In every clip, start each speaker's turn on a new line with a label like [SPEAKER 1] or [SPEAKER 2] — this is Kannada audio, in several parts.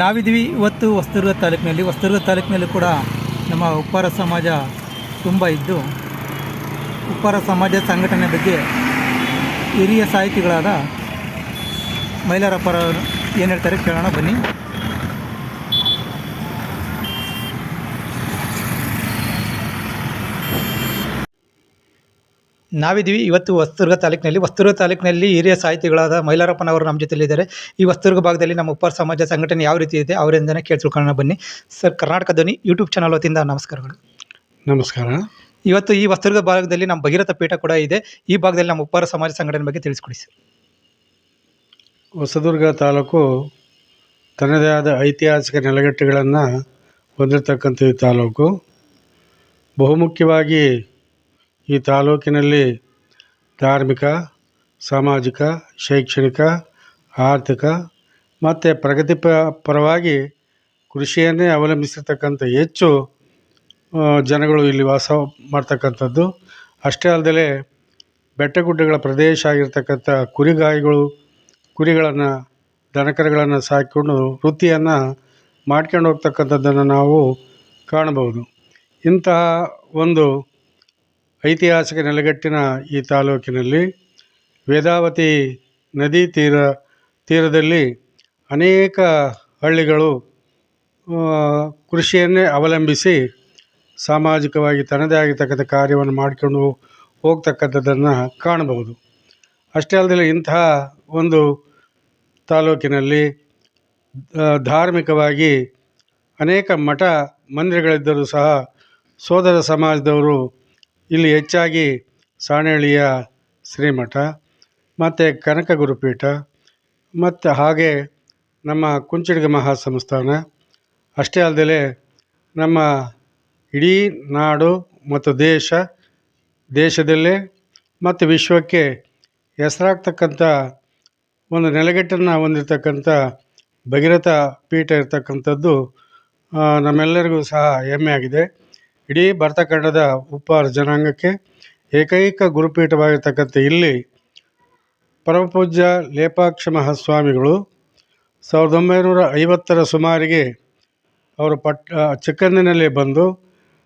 [SPEAKER 1] ನಾವಿದ್ದೀವಿ ಇವತ್ತು ಹೊಸದುರ್ಗ ತಾಲೂಕಿನಲ್ಲಿ. ಹೊಸದುರ್ಗ ತಾಲೂಕಿನಲ್ಲಿ ಕೂಡ ನಮ್ಮ ಉಪ್ಪಾರ ಸಮಾಜ ತುಂಬ ಇದ್ದು, ಉಪ್ಪಾರ ಸಮಾಜ ಸಂಘಟನೆ ಬಗ್ಗೆ ಹಿರಿಯ ಸಾಹಿತಿಗಳಾದ ಮೈಲಾರಪ್ಪರವರು ಏನು ಹೇಳ್ತಾರೆ ಕೇಳೋಣ, ಬನ್ನಿ. ನಾವಿದ್ದೀವಿ. ಇವತ್ತು ಹೊಸದುರ್ಗ ತಾಲೂಕಿನಲ್ಲಿ. ಹೊಸದುರ್ಗ ತಾಲೂಕಿನಲ್ಲಿ ಹಿರಿಯ ಸಾಹಿತಿಗಳಾದ ಮೈಲಾರಪ್ಪನವರು ನಮ್ಮ ಜೊತೆಲಿದ್ದಾರೆ. ಈ ಹೊಸದುರ್ಗ ಭಾಗದಲ್ಲಿ ನಮ್ಮ ಉಪ್ಪಾರ ಸಮಾಜ ಸಂಘಟನೆ ಯಾವ ರೀತಿ ಇದೆ ಅವರಿಂದನೇ ಕೇಳ್ತಿಳ್ಕೊಳ್ಳೋಣ ಬನ್ನಿ. ಸರ್ ಕರ್ನಾಟಕ ಧ್ವನಿ ಯೂಟ್ಯೂಬ್ ಚಾನಲ್ ವತಿಯಿಂದ ನಮಸ್ಕಾರಗಳು.
[SPEAKER 2] ನಮಸ್ಕಾರ.
[SPEAKER 1] ಇವತ್ತು ಈ ಹೊಸದುರ್ಗ ಭಾಗದಲ್ಲಿ ನಮ್ಮ ಭಗೀರಥ ಪೀಠ ಕೂಡ ಇದೆ. ಈ ಭಾಗದಲ್ಲಿ ನಮ್ಮ ಉಪ್ಪಾರ ಸಮಾಜ ಸಂಘಟನೆ ಬಗ್ಗೆ ತಿಳಿಸ್ಕೊಡಿ ಸರ್.
[SPEAKER 2] ಹೊಸದುರ್ಗ ತಾಲೂಕು ತನ್ನದೇ ಆದ ಐತಿಹಾಸಿಕ ನೆಲೆಗಟ್ಟುಗಳನ್ನು ಹೊಂದಿರತಕ್ಕಂಥ ಈ ತಾಲೂಕು. ಬಹುಮುಖ್ಯವಾಗಿ ಈ ತಾಲೂಕಿನಲ್ಲಿ ಧಾರ್ಮಿಕ, ಸಾಮಾಜಿಕ, ಶೈಕ್ಷಣಿಕ, ಆರ್ಥಿಕ ಮತ್ತು ಪ್ರಗತಿ ಪರವಾಗಿ ಕೃಷಿಯನ್ನೇ ಅವಲಂಬಿಸಿರ್ತಕ್ಕಂಥ ಹೆಚ್ಚು ಜನಗಳು ಇಲ್ಲಿ ವಾಸ ಮಾಡ್ತಕ್ಕಂಥದ್ದು. ಅಷ್ಟೇ ಅಲ್ಲದೆ ಬೆಟ್ಟಗುಡ್ಡಗಳ ಪ್ರದೇಶ ಆಗಿರ್ತಕ್ಕಂಥ ಕುರಿಗಾಯಿಗಳು, ಕುರಿಗಳನ್ನು, ದನಕರುಗಳನ್ನು ಸಾಕಿಕೊಂಡು ವೃತ್ತಿಯನ್ನು ಮಾಡ್ಕೊಂಡು ಹೋಗ್ತಕ್ಕಂಥದ್ದನ್ನು ನಾವು ಕಾಣಬಹುದು. ಇಂತಹ ಒಂದು ಐತಿಹಾಸಿಕ ನೆಲೆಗಟ್ಟಿನ ಈ ತಾಲೂಕಿನಲ್ಲಿ ವೇದಾವತಿ ನದಿ ತೀರ, ತೀರದಲ್ಲಿ ಅನೇಕ ಹಳ್ಳಿಗಳು ಕೃಷಿಯನ್ನೇ ಅವಲಂಬಿಸಿ ಸಾಮಾಜಿಕವಾಗಿ ತನ್ನದೇ ಆಗಿರ್ತಕ್ಕಂಥ ಕಾರ್ಯವನ್ನು ಮಾಡಿಕೊಂಡು ಹೋಗ್ತಕ್ಕಂಥದ್ದನ್ನು ಕಾಣಬಹುದು. ಅಷ್ಟೇ ಅಲ್ಲದೆ ಇಂತಹ ಒಂದು ತಾಲೂಕಿನಲ್ಲಿ ಧಾರ್ಮಿಕವಾಗಿ ಅನೇಕ ಮಠ ಮಂದಿರಗಳಿದ್ದರೂ ಸಹ ಸೋದರ ಸಮಾಜದವರು ಇಲ್ಲಿ ಹೆಚ್ಚಾಗಿ ಸಾಣೇಳಿಯ ಶ್ರೀಮಠ, ಮತ್ತು ಕನಕ ಗುರುಪೀಠ, ಮತ್ತು ಹಾಗೆ ನಮ್ಮ ಕುಂಚಿಡಿಗ ಮಹಾಸಂಸ್ಥಾನ. ಅಷ್ಟೇ ಅಲ್ಲದೆ ನಮ್ಮ ಇಡೀ ನಾಡು ಮತ್ತು ದೇಶ, ದೇಶದಲ್ಲೇ ಮತ್ತು ವಿಶ್ವಕ್ಕೆ ಹೆಸರಾಗ್ತಕ್ಕಂಥ ಒಂದು ನೆಲೆಗಟ್ಟನ್ನು ಹೊಂದಿರ್ತಕ್ಕಂಥ ಭಗೀರಥ ಪೀಠ ಇರತಕ್ಕಂಥದ್ದು ನಮ್ಮೆಲ್ಲರಿಗೂ ಸಹ ಹೆಮ್ಮೆ ಇಡೀ ಭರತಖಂಡದ ಉಪ್ಪಾರ ಜನಾಂಗಕ್ಕೆ ಏಕೈಕ ಗುರುಪೀಠವಾಗಿರ್ತಕ್ಕಂಥ ಇಲ್ಲಿ ಪರಮಪೂಜ್ಯ ಲೇಪಾಕ್ಷ ಮಹಾಸ್ವಾಮಿಗಳು ಸಾವಿರದ ಒಂಬೈನೂರ ಐವತ್ತರ ಸುಮಾರಿಗೆ ಅವರು ಪಟ್ ಚಿಕ್ಕಂದಿನಲ್ಲಿ ಬಂದು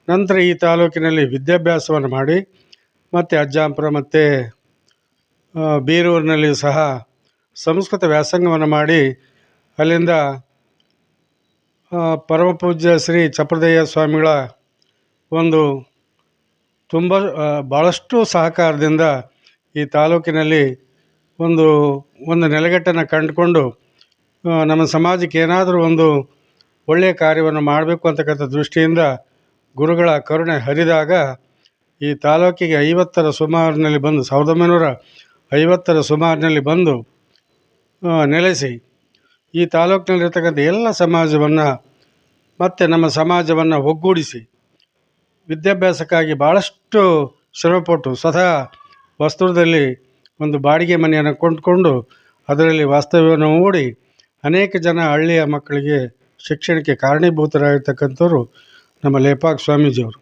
[SPEAKER 2] ನಂತರ ಈ ತಾಲೂಕಿನಲ್ಲಿ ವಿದ್ಯಾಭ್ಯಾಸವನ್ನು ಮಾಡಿ ಮತ್ತು ಅಜ್ಜಾಂಪುರ ಮತ್ತು ಬೀರೂರಿನಲ್ಲಿ ಸಹ ಸಂಸ್ಕೃತ ವ್ಯಾಸಂಗವನ್ನು ಮಾಡಿ ಅಲ್ಲಿಂದ ಪರಮಪೂಜ್ಯ ಶ್ರೀ ಚಪ್ರದಯ್ಯ ಸ್ವಾಮಿಗಳ ಒಂದು ತುಂಬ ಭಾಳಷ್ಟು ಸಹಕಾರದಿಂದ ಈ ತಾಲೂಕಿನಲ್ಲಿ ಒಂದು ಒಂದು ನೆಲೆಗಟ್ಟನ್ನು ಕಂಡುಕೊಂಡು ನಮ್ಮ ಸಮಾಜಕ್ಕೆ ಏನಾದರೂ ಒಂದು ಒಳ್ಳೆಯ ಕಾರ್ಯವನ್ನು ಮಾಡಬೇಕು ಅಂತಕ್ಕಂಥ ದೃಷ್ಟಿಯಿಂದ ಗುರುಗಳ ಕರುಣೆ ಹರಿದಾಗ ಈ ತಾಲೂಕಿಗೆ ಐವತ್ತರ ಸುಮಾರಿನಲ್ಲಿ ಬಂದು, ಸಾವಿರದ ಒಂಬೈನೂರ ಐವತ್ತರ ಸುಮಾರಿನಲ್ಲಿ ಬಂದು ನೆಲೆಸಿ ಈ ತಾಲೂಕಿನಲ್ಲಿರ್ತಕ್ಕಂಥ ಎಲ್ಲ ಸಮಾಜವನ್ನು ಮತ್ತು ನಮ್ಮ ಸಮಾಜವನ್ನು ಒಗ್ಗೂಡಿಸಿ ವಿದ್ಯಾಭ್ಯಾಸಕ್ಕಾಗಿ ಭಾಳಷ್ಟು ಶ್ರಮಪಟ್ಟು ಸ್ವತಃ ವಸ್ತುರದಲ್ಲಿ ಒಂದು ಬಾಡಿಗೆ ಮನೆಯನ್ನು ಕೊಂಡುಕೊಂಡು ಅದರಲ್ಲಿ ವಾಸ್ತವ್ಯವನ್ನು ಹೂಡಿ ಅನೇಕ ಜನ ಹಳ್ಳಿಯ ಮಕ್ಕಳಿಗೆ ಶಿಕ್ಷಣಕ್ಕೆ ಕಾರಣೀಭೂತರಾಗಿರ್ತಕ್ಕಂಥವ್ರು ನಮ್ಮ ಲೇಪಾಕ್ ಸ್ವಾಮೀಜಿಯವರು.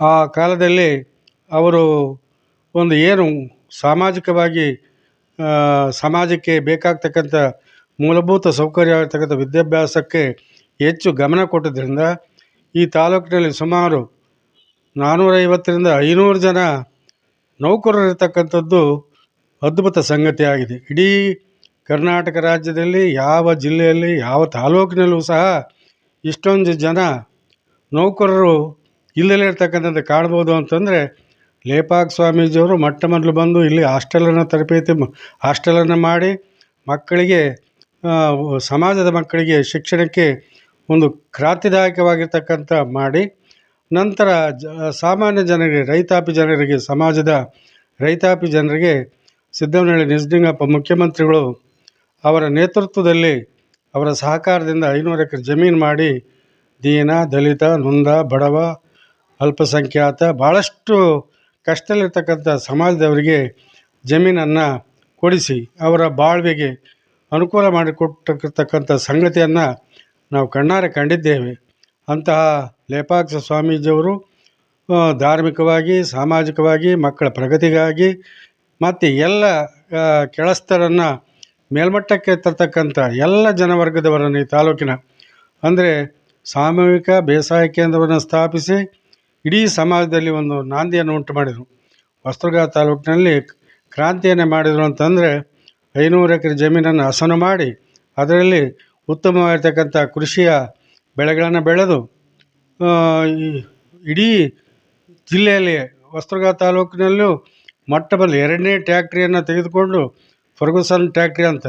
[SPEAKER 2] ಆ ಕಾಲದಲ್ಲಿ ಅವರು ಒಂದು ಏನು ಸಾಮಾಜಿಕವಾಗಿ ಸಮಾಜಕ್ಕೆ ಬೇಕಾಗ್ತಕ್ಕಂಥ ಮೂಲಭೂತ ಸೌಕರ್ಯ ಆಗಿರ್ತಕ್ಕಂಥ ವಿದ್ಯಾಭ್ಯಾಸಕ್ಕೆ ಹೆಚ್ಚು ಗಮನ ಕೊಟ್ಟಿದ್ದರಿಂದ ಈ ತಾಲೂಕಿನಲ್ಲಿ ಸುಮಾರು ನಾನ್ನೂರೈವತ್ತರಿಂದ ಐನೂರು ಜನ ನೌಕರರಿರ್ತಕ್ಕಂಥದ್ದು ಅದ್ಭುತ ಸಂಗತಿಯಾಗಿದೆ. ಇಡೀ ಕರ್ನಾಟಕ ರಾಜ್ಯದಲ್ಲಿ, ಯಾವ ಜಿಲ್ಲೆಯಲ್ಲಿ, ಯಾವ ತಾಲೂಕಿನಲ್ಲೂ ಸಹ ಇಷ್ಟೊಂದು ಜನ ನೌಕರರು ಇಲ್ಲದೇ ಇರ್ತಕ್ಕಂಥದ್ದು ಕಾಣ್ಬೋದು ಅಂತಂದರೆ ಲೇಪಾಕ್ ಸ್ವಾಮೀಜಿಯವರು ಮೊಟ್ಟ ಮೊದಲು ಬಂದು ಇಲ್ಲಿ ಹಾಸ್ಟೆಲನ್ನು ತರಬೇತಿ ಹಾಸ್ಟೆಲನ್ನು ಮಾಡಿ ಮಕ್ಕಳಿಗೆ ಸಮಾಜದ ಮಕ್ಕಳಿಗೆ ಶಿಕ್ಷಣಕ್ಕೆ ಒಂದು ಕ್ರಾಂತಿದಾಯಕವಾಗಿರ್ತಕ್ಕಂಥ ಮಾಡಿ ನಂತರ ಜ ಸಾಮಾನ್ಯ ಜನರಿಗೆ, ರೈತಾಪಿ ಜನರಿಗೆ, ಸಮಾಜದ ರೈತಾಪಿ ಜನರಿಗೆ ಸಿದ್ದಮನಹಳ್ಳಿ ನಿಜಲಿಂಗಪ್ಪ ಮುಖ್ಯಮಂತ್ರಿಗಳು ಅವರ ನೇತೃತ್ವದಲ್ಲಿ ಅವರ ಸಹಕಾರದಿಂದ ಐನೂರು ಎಕರೆ ಜಮೀನು ಮಾಡಿ ದೀನ, ದಲಿತ, ನೊಂದ, ಬಡವ, ಅಲ್ಪಸಂಖ್ಯಾತ ಭಾಳಷ್ಟು ಕಷ್ಟದಲ್ಲಿರ್ತಕ್ಕಂಥ ಸಮಾಜದವರಿಗೆ ಜಮೀನನ್ನು ಕೊಡಿಸಿ ಅವರ ಬಾಳ್ವೆಗೆ ಅನುಕೂಲ ಮಾಡಿಕೊಟ್ಟಿರ್ತಕ್ಕಂಥ ಸಂಗತಿಯನ್ನು ನಾವು ಕಣ್ಣಾರೆ ಕಂಡಿದ್ದೇವೆ. ಅಂತಹ ಲೇಪಾಕ್ಷ ಸ್ವಾಮೀಜಿಯವರು ಧಾರ್ಮಿಕವಾಗಿ, ಸಾಮಾಜಿಕವಾಗಿ, ಮಕ್ಕಳ ಪ್ರಗತಿಗಾಗಿ ಮತ್ತು ಎಲ್ಲ ಕೆಳಸ್ಥರನ್ನು ಮೇಲ್ಮಟ್ಟಕ್ಕೆ ತರ್ತಕ್ಕಂಥ ಎಲ್ಲ ಜನವರ್ಗದವರನ್ನು ಈ ತಾಲೂಕಿನ, ಅಂದರೆ ಸಾಮೂಹಿಕ ಬೇಸಾಯ ಕೇಂದ್ರವನ್ನು ಸ್ಥಾಪಿಸಿ ಇಡೀ ಸಮಾಜದಲ್ಲಿ ಒಂದು ನಾಂದಿಯನ್ನು ಉಂಟು ಮಾಡಿದರು. ಹೊಸದುರ್ಗ ತಾಲೂಕಿನಲ್ಲಿ ಕ್ರಾಂತಿಯನ್ನು ಮಾಡಿದರು ಅಂತಂದರೆ ಐನೂರು ಎಕರೆ ಜಮೀನನ್ನು ಹಸನು ಮಾಡಿ ಅದರಲ್ಲಿ ಉತ್ತಮವಾಗಿರ್ತಕ್ಕಂಥ ಕೃಷಿಯ ಬೆಳೆಗಳನ್ನು ಬೆಳೆದು ಇಡೀ ಜಿಲ್ಲೆಯಲ್ಲಿ ಹೊಸದುರ್ಗ ತಾಲೂಕಿನಲ್ಲೂ ಮೊಟ್ಟ ಮೊದಲು ಎರಡನೇ ಟ್ಯಾಕ್ಟ್ರಿಯನ್ನು ತೆಗೆದುಕೊಂಡು ಫರ್ಗುಸನ್ ಟ್ಯಾಕ್ಟ್ರಿ ಅಂತ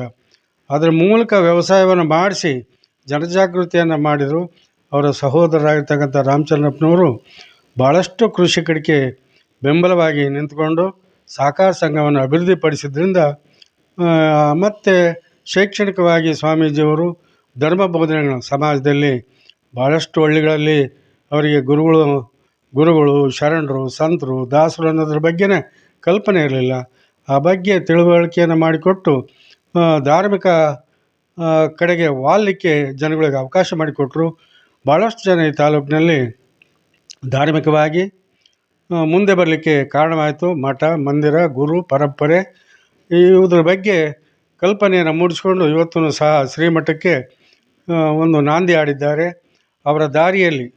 [SPEAKER 2] ಅದರ ಮೂಲಕ ವ್ಯವಸಾಯವನ್ನು ಮಾಡಿಸಿ ಜನಜಾಗೃತಿಯನ್ನು ಮಾಡಿದರು. ಅವರ ಸಹೋದರರಾಗಿರ್ತಕ್ಕಂಥ ರಾಮಚಂದ್ರಪ್ಪನವರು ಭಾಳಷ್ಟು ಕೃಷಿಕರಿಗೆ ಬೆಂಬಲವಾಗಿ ನಿಂತ್ಕೊಂಡು ಸಹಕಾರ ಸಂಘವನ್ನು ಅಭಿವೃದ್ಧಿಪಡಿಸಿದ್ರಿಂದ ಮತ್ತು ಶೈಕ್ಷಣಿಕವಾಗಿ ಸ್ವಾಮೀಜಿಯವರು ಧರ್ಮ ಬೋಧನೆಗಳನ್ನು ಸಮಾಜದಲ್ಲಿ ಭಾಳಷ್ಟು ಹಳ್ಳಿಗಳಲ್ಲಿ ಅವರಿಗೆ ಗುರುಗಳು ಗುರುಗಳು, ಶರಣರು, ಸಂತರು, ದಾಸರು ಅನ್ನೋದ್ರ ಬಗ್ಗೆನೇ ಕಲ್ಪನೆ ಇರಲಿಲ್ಲ. ಆ ಬಗ್ಗೆ ತಿಳುವಳಿಕೆಯನ್ನು ಮಾಡಿಕೊಟ್ಟು ಧಾರ್ಮಿಕ ಕಡೆಗೆ ವಾಲಲಿಕ್ಕೆ ಜನಗಳಿಗೆ ಅವಕಾಶ ಮಾಡಿಕೊಟ್ರು. ಭಾಳಷ್ಟು ಜನ ಈ ತಾಲೂಕಿನಲ್ಲಿ ಧಾರ್ಮಿಕವಾಗಿ ಮುಂದೆ ಬರಲಿಕ್ಕೆ ಕಾರಣವಾಯಿತು. ಮಠ, ಮಂದಿರ, ಗುರು, ಪರಂಪರೆ, ಇವುದ್ರ ಬಗ್ಗೆ ಕಲ್ಪನೆಯನ್ನು ಮೂಡಿಸ್ಕೊಂಡು ಇವತ್ತೂ ಸಹ ಶ್ರೀಮಠಕ್ಕೆ ಒಂದು ನಾಂದಿ ಆಡಿದ್ದಾರೆ ಅವರ ದಾರಿಯಲ್ಲಿ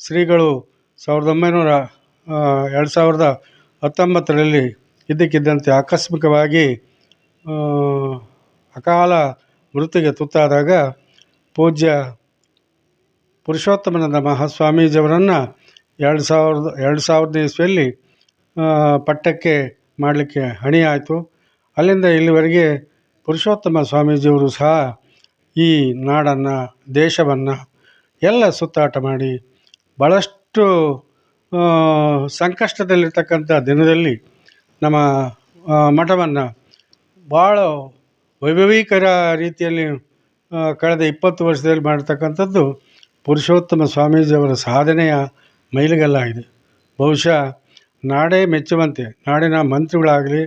[SPEAKER 2] ಶ್ರೀಗಳು ಸಾವಿರದ ಒಂಬೈನೂರ ಎರಡು ಸಾವಿರದ ಹತ್ತೊಂಬತ್ತರಲ್ಲಿ ಇದ್ದಕ್ಕಿದ್ದಂತೆ ಆಕಸ್ಮಿಕವಾಗಿ ಅಕಾಲ ಮೃತ್ಯುಗೆ ತುತ್ತಾದಾಗ ಪೂಜ್ಯ ಪುರುಷೋತ್ತಮನಂದ ಮಹಾಸ್ವಾಮೀಜಿಯವರನ್ನು ಎರಡು ಸಾವಿರದ ಎರಡು ಸಾವಿರದ ಇಸ್ವಿಯಲ್ಲಿ ಪಟ್ಟಕ್ಕೆ ಮಾಡಲಿಕ್ಕೆ ಹಣಿಯಾಯಿತು. ಅಲ್ಲಿಂದ ಇಲ್ಲಿವರೆಗೆ ಪುರುಷೋತ್ತಮ ಸ್ವಾಮೀಜಿಯವರು ಸಹ ಈ ನಾಡನ್ನು, ದೇಶವನ್ನು ಎಲ್ಲ ಸುತ್ತಾಟ ಮಾಡಿ ಭಾಳಷ್ಟು ಸಂಕಷ್ಟದಲ್ಲಿರ್ತಕ್ಕಂಥ ದಿನದಲ್ಲಿ ನಮ್ಮ ಮಠವನ್ನು ಭಾಳ ವೈಭವೀಕರ ರೀತಿಯಲ್ಲಿ ಕಳೆದ ಇಪ್ಪತ್ತು ವರ್ಷದಲ್ಲಿ ಮಾಡಿರ್ತಕ್ಕಂಥದ್ದು ಪುರುಷೋತ್ತಮ ಸ್ವಾಮೀಜಿಯವರ ಸಾಧನೆಯ ಮೈಲಿಗಲ್ಲಾಗಿದೆ ಬಹುಶಃ ನಾಡೇ ಮೆಚ್ಚುವಂತೆ, ನಾಡಿನ ಮಂತ್ರಿಗಳಾಗಲಿ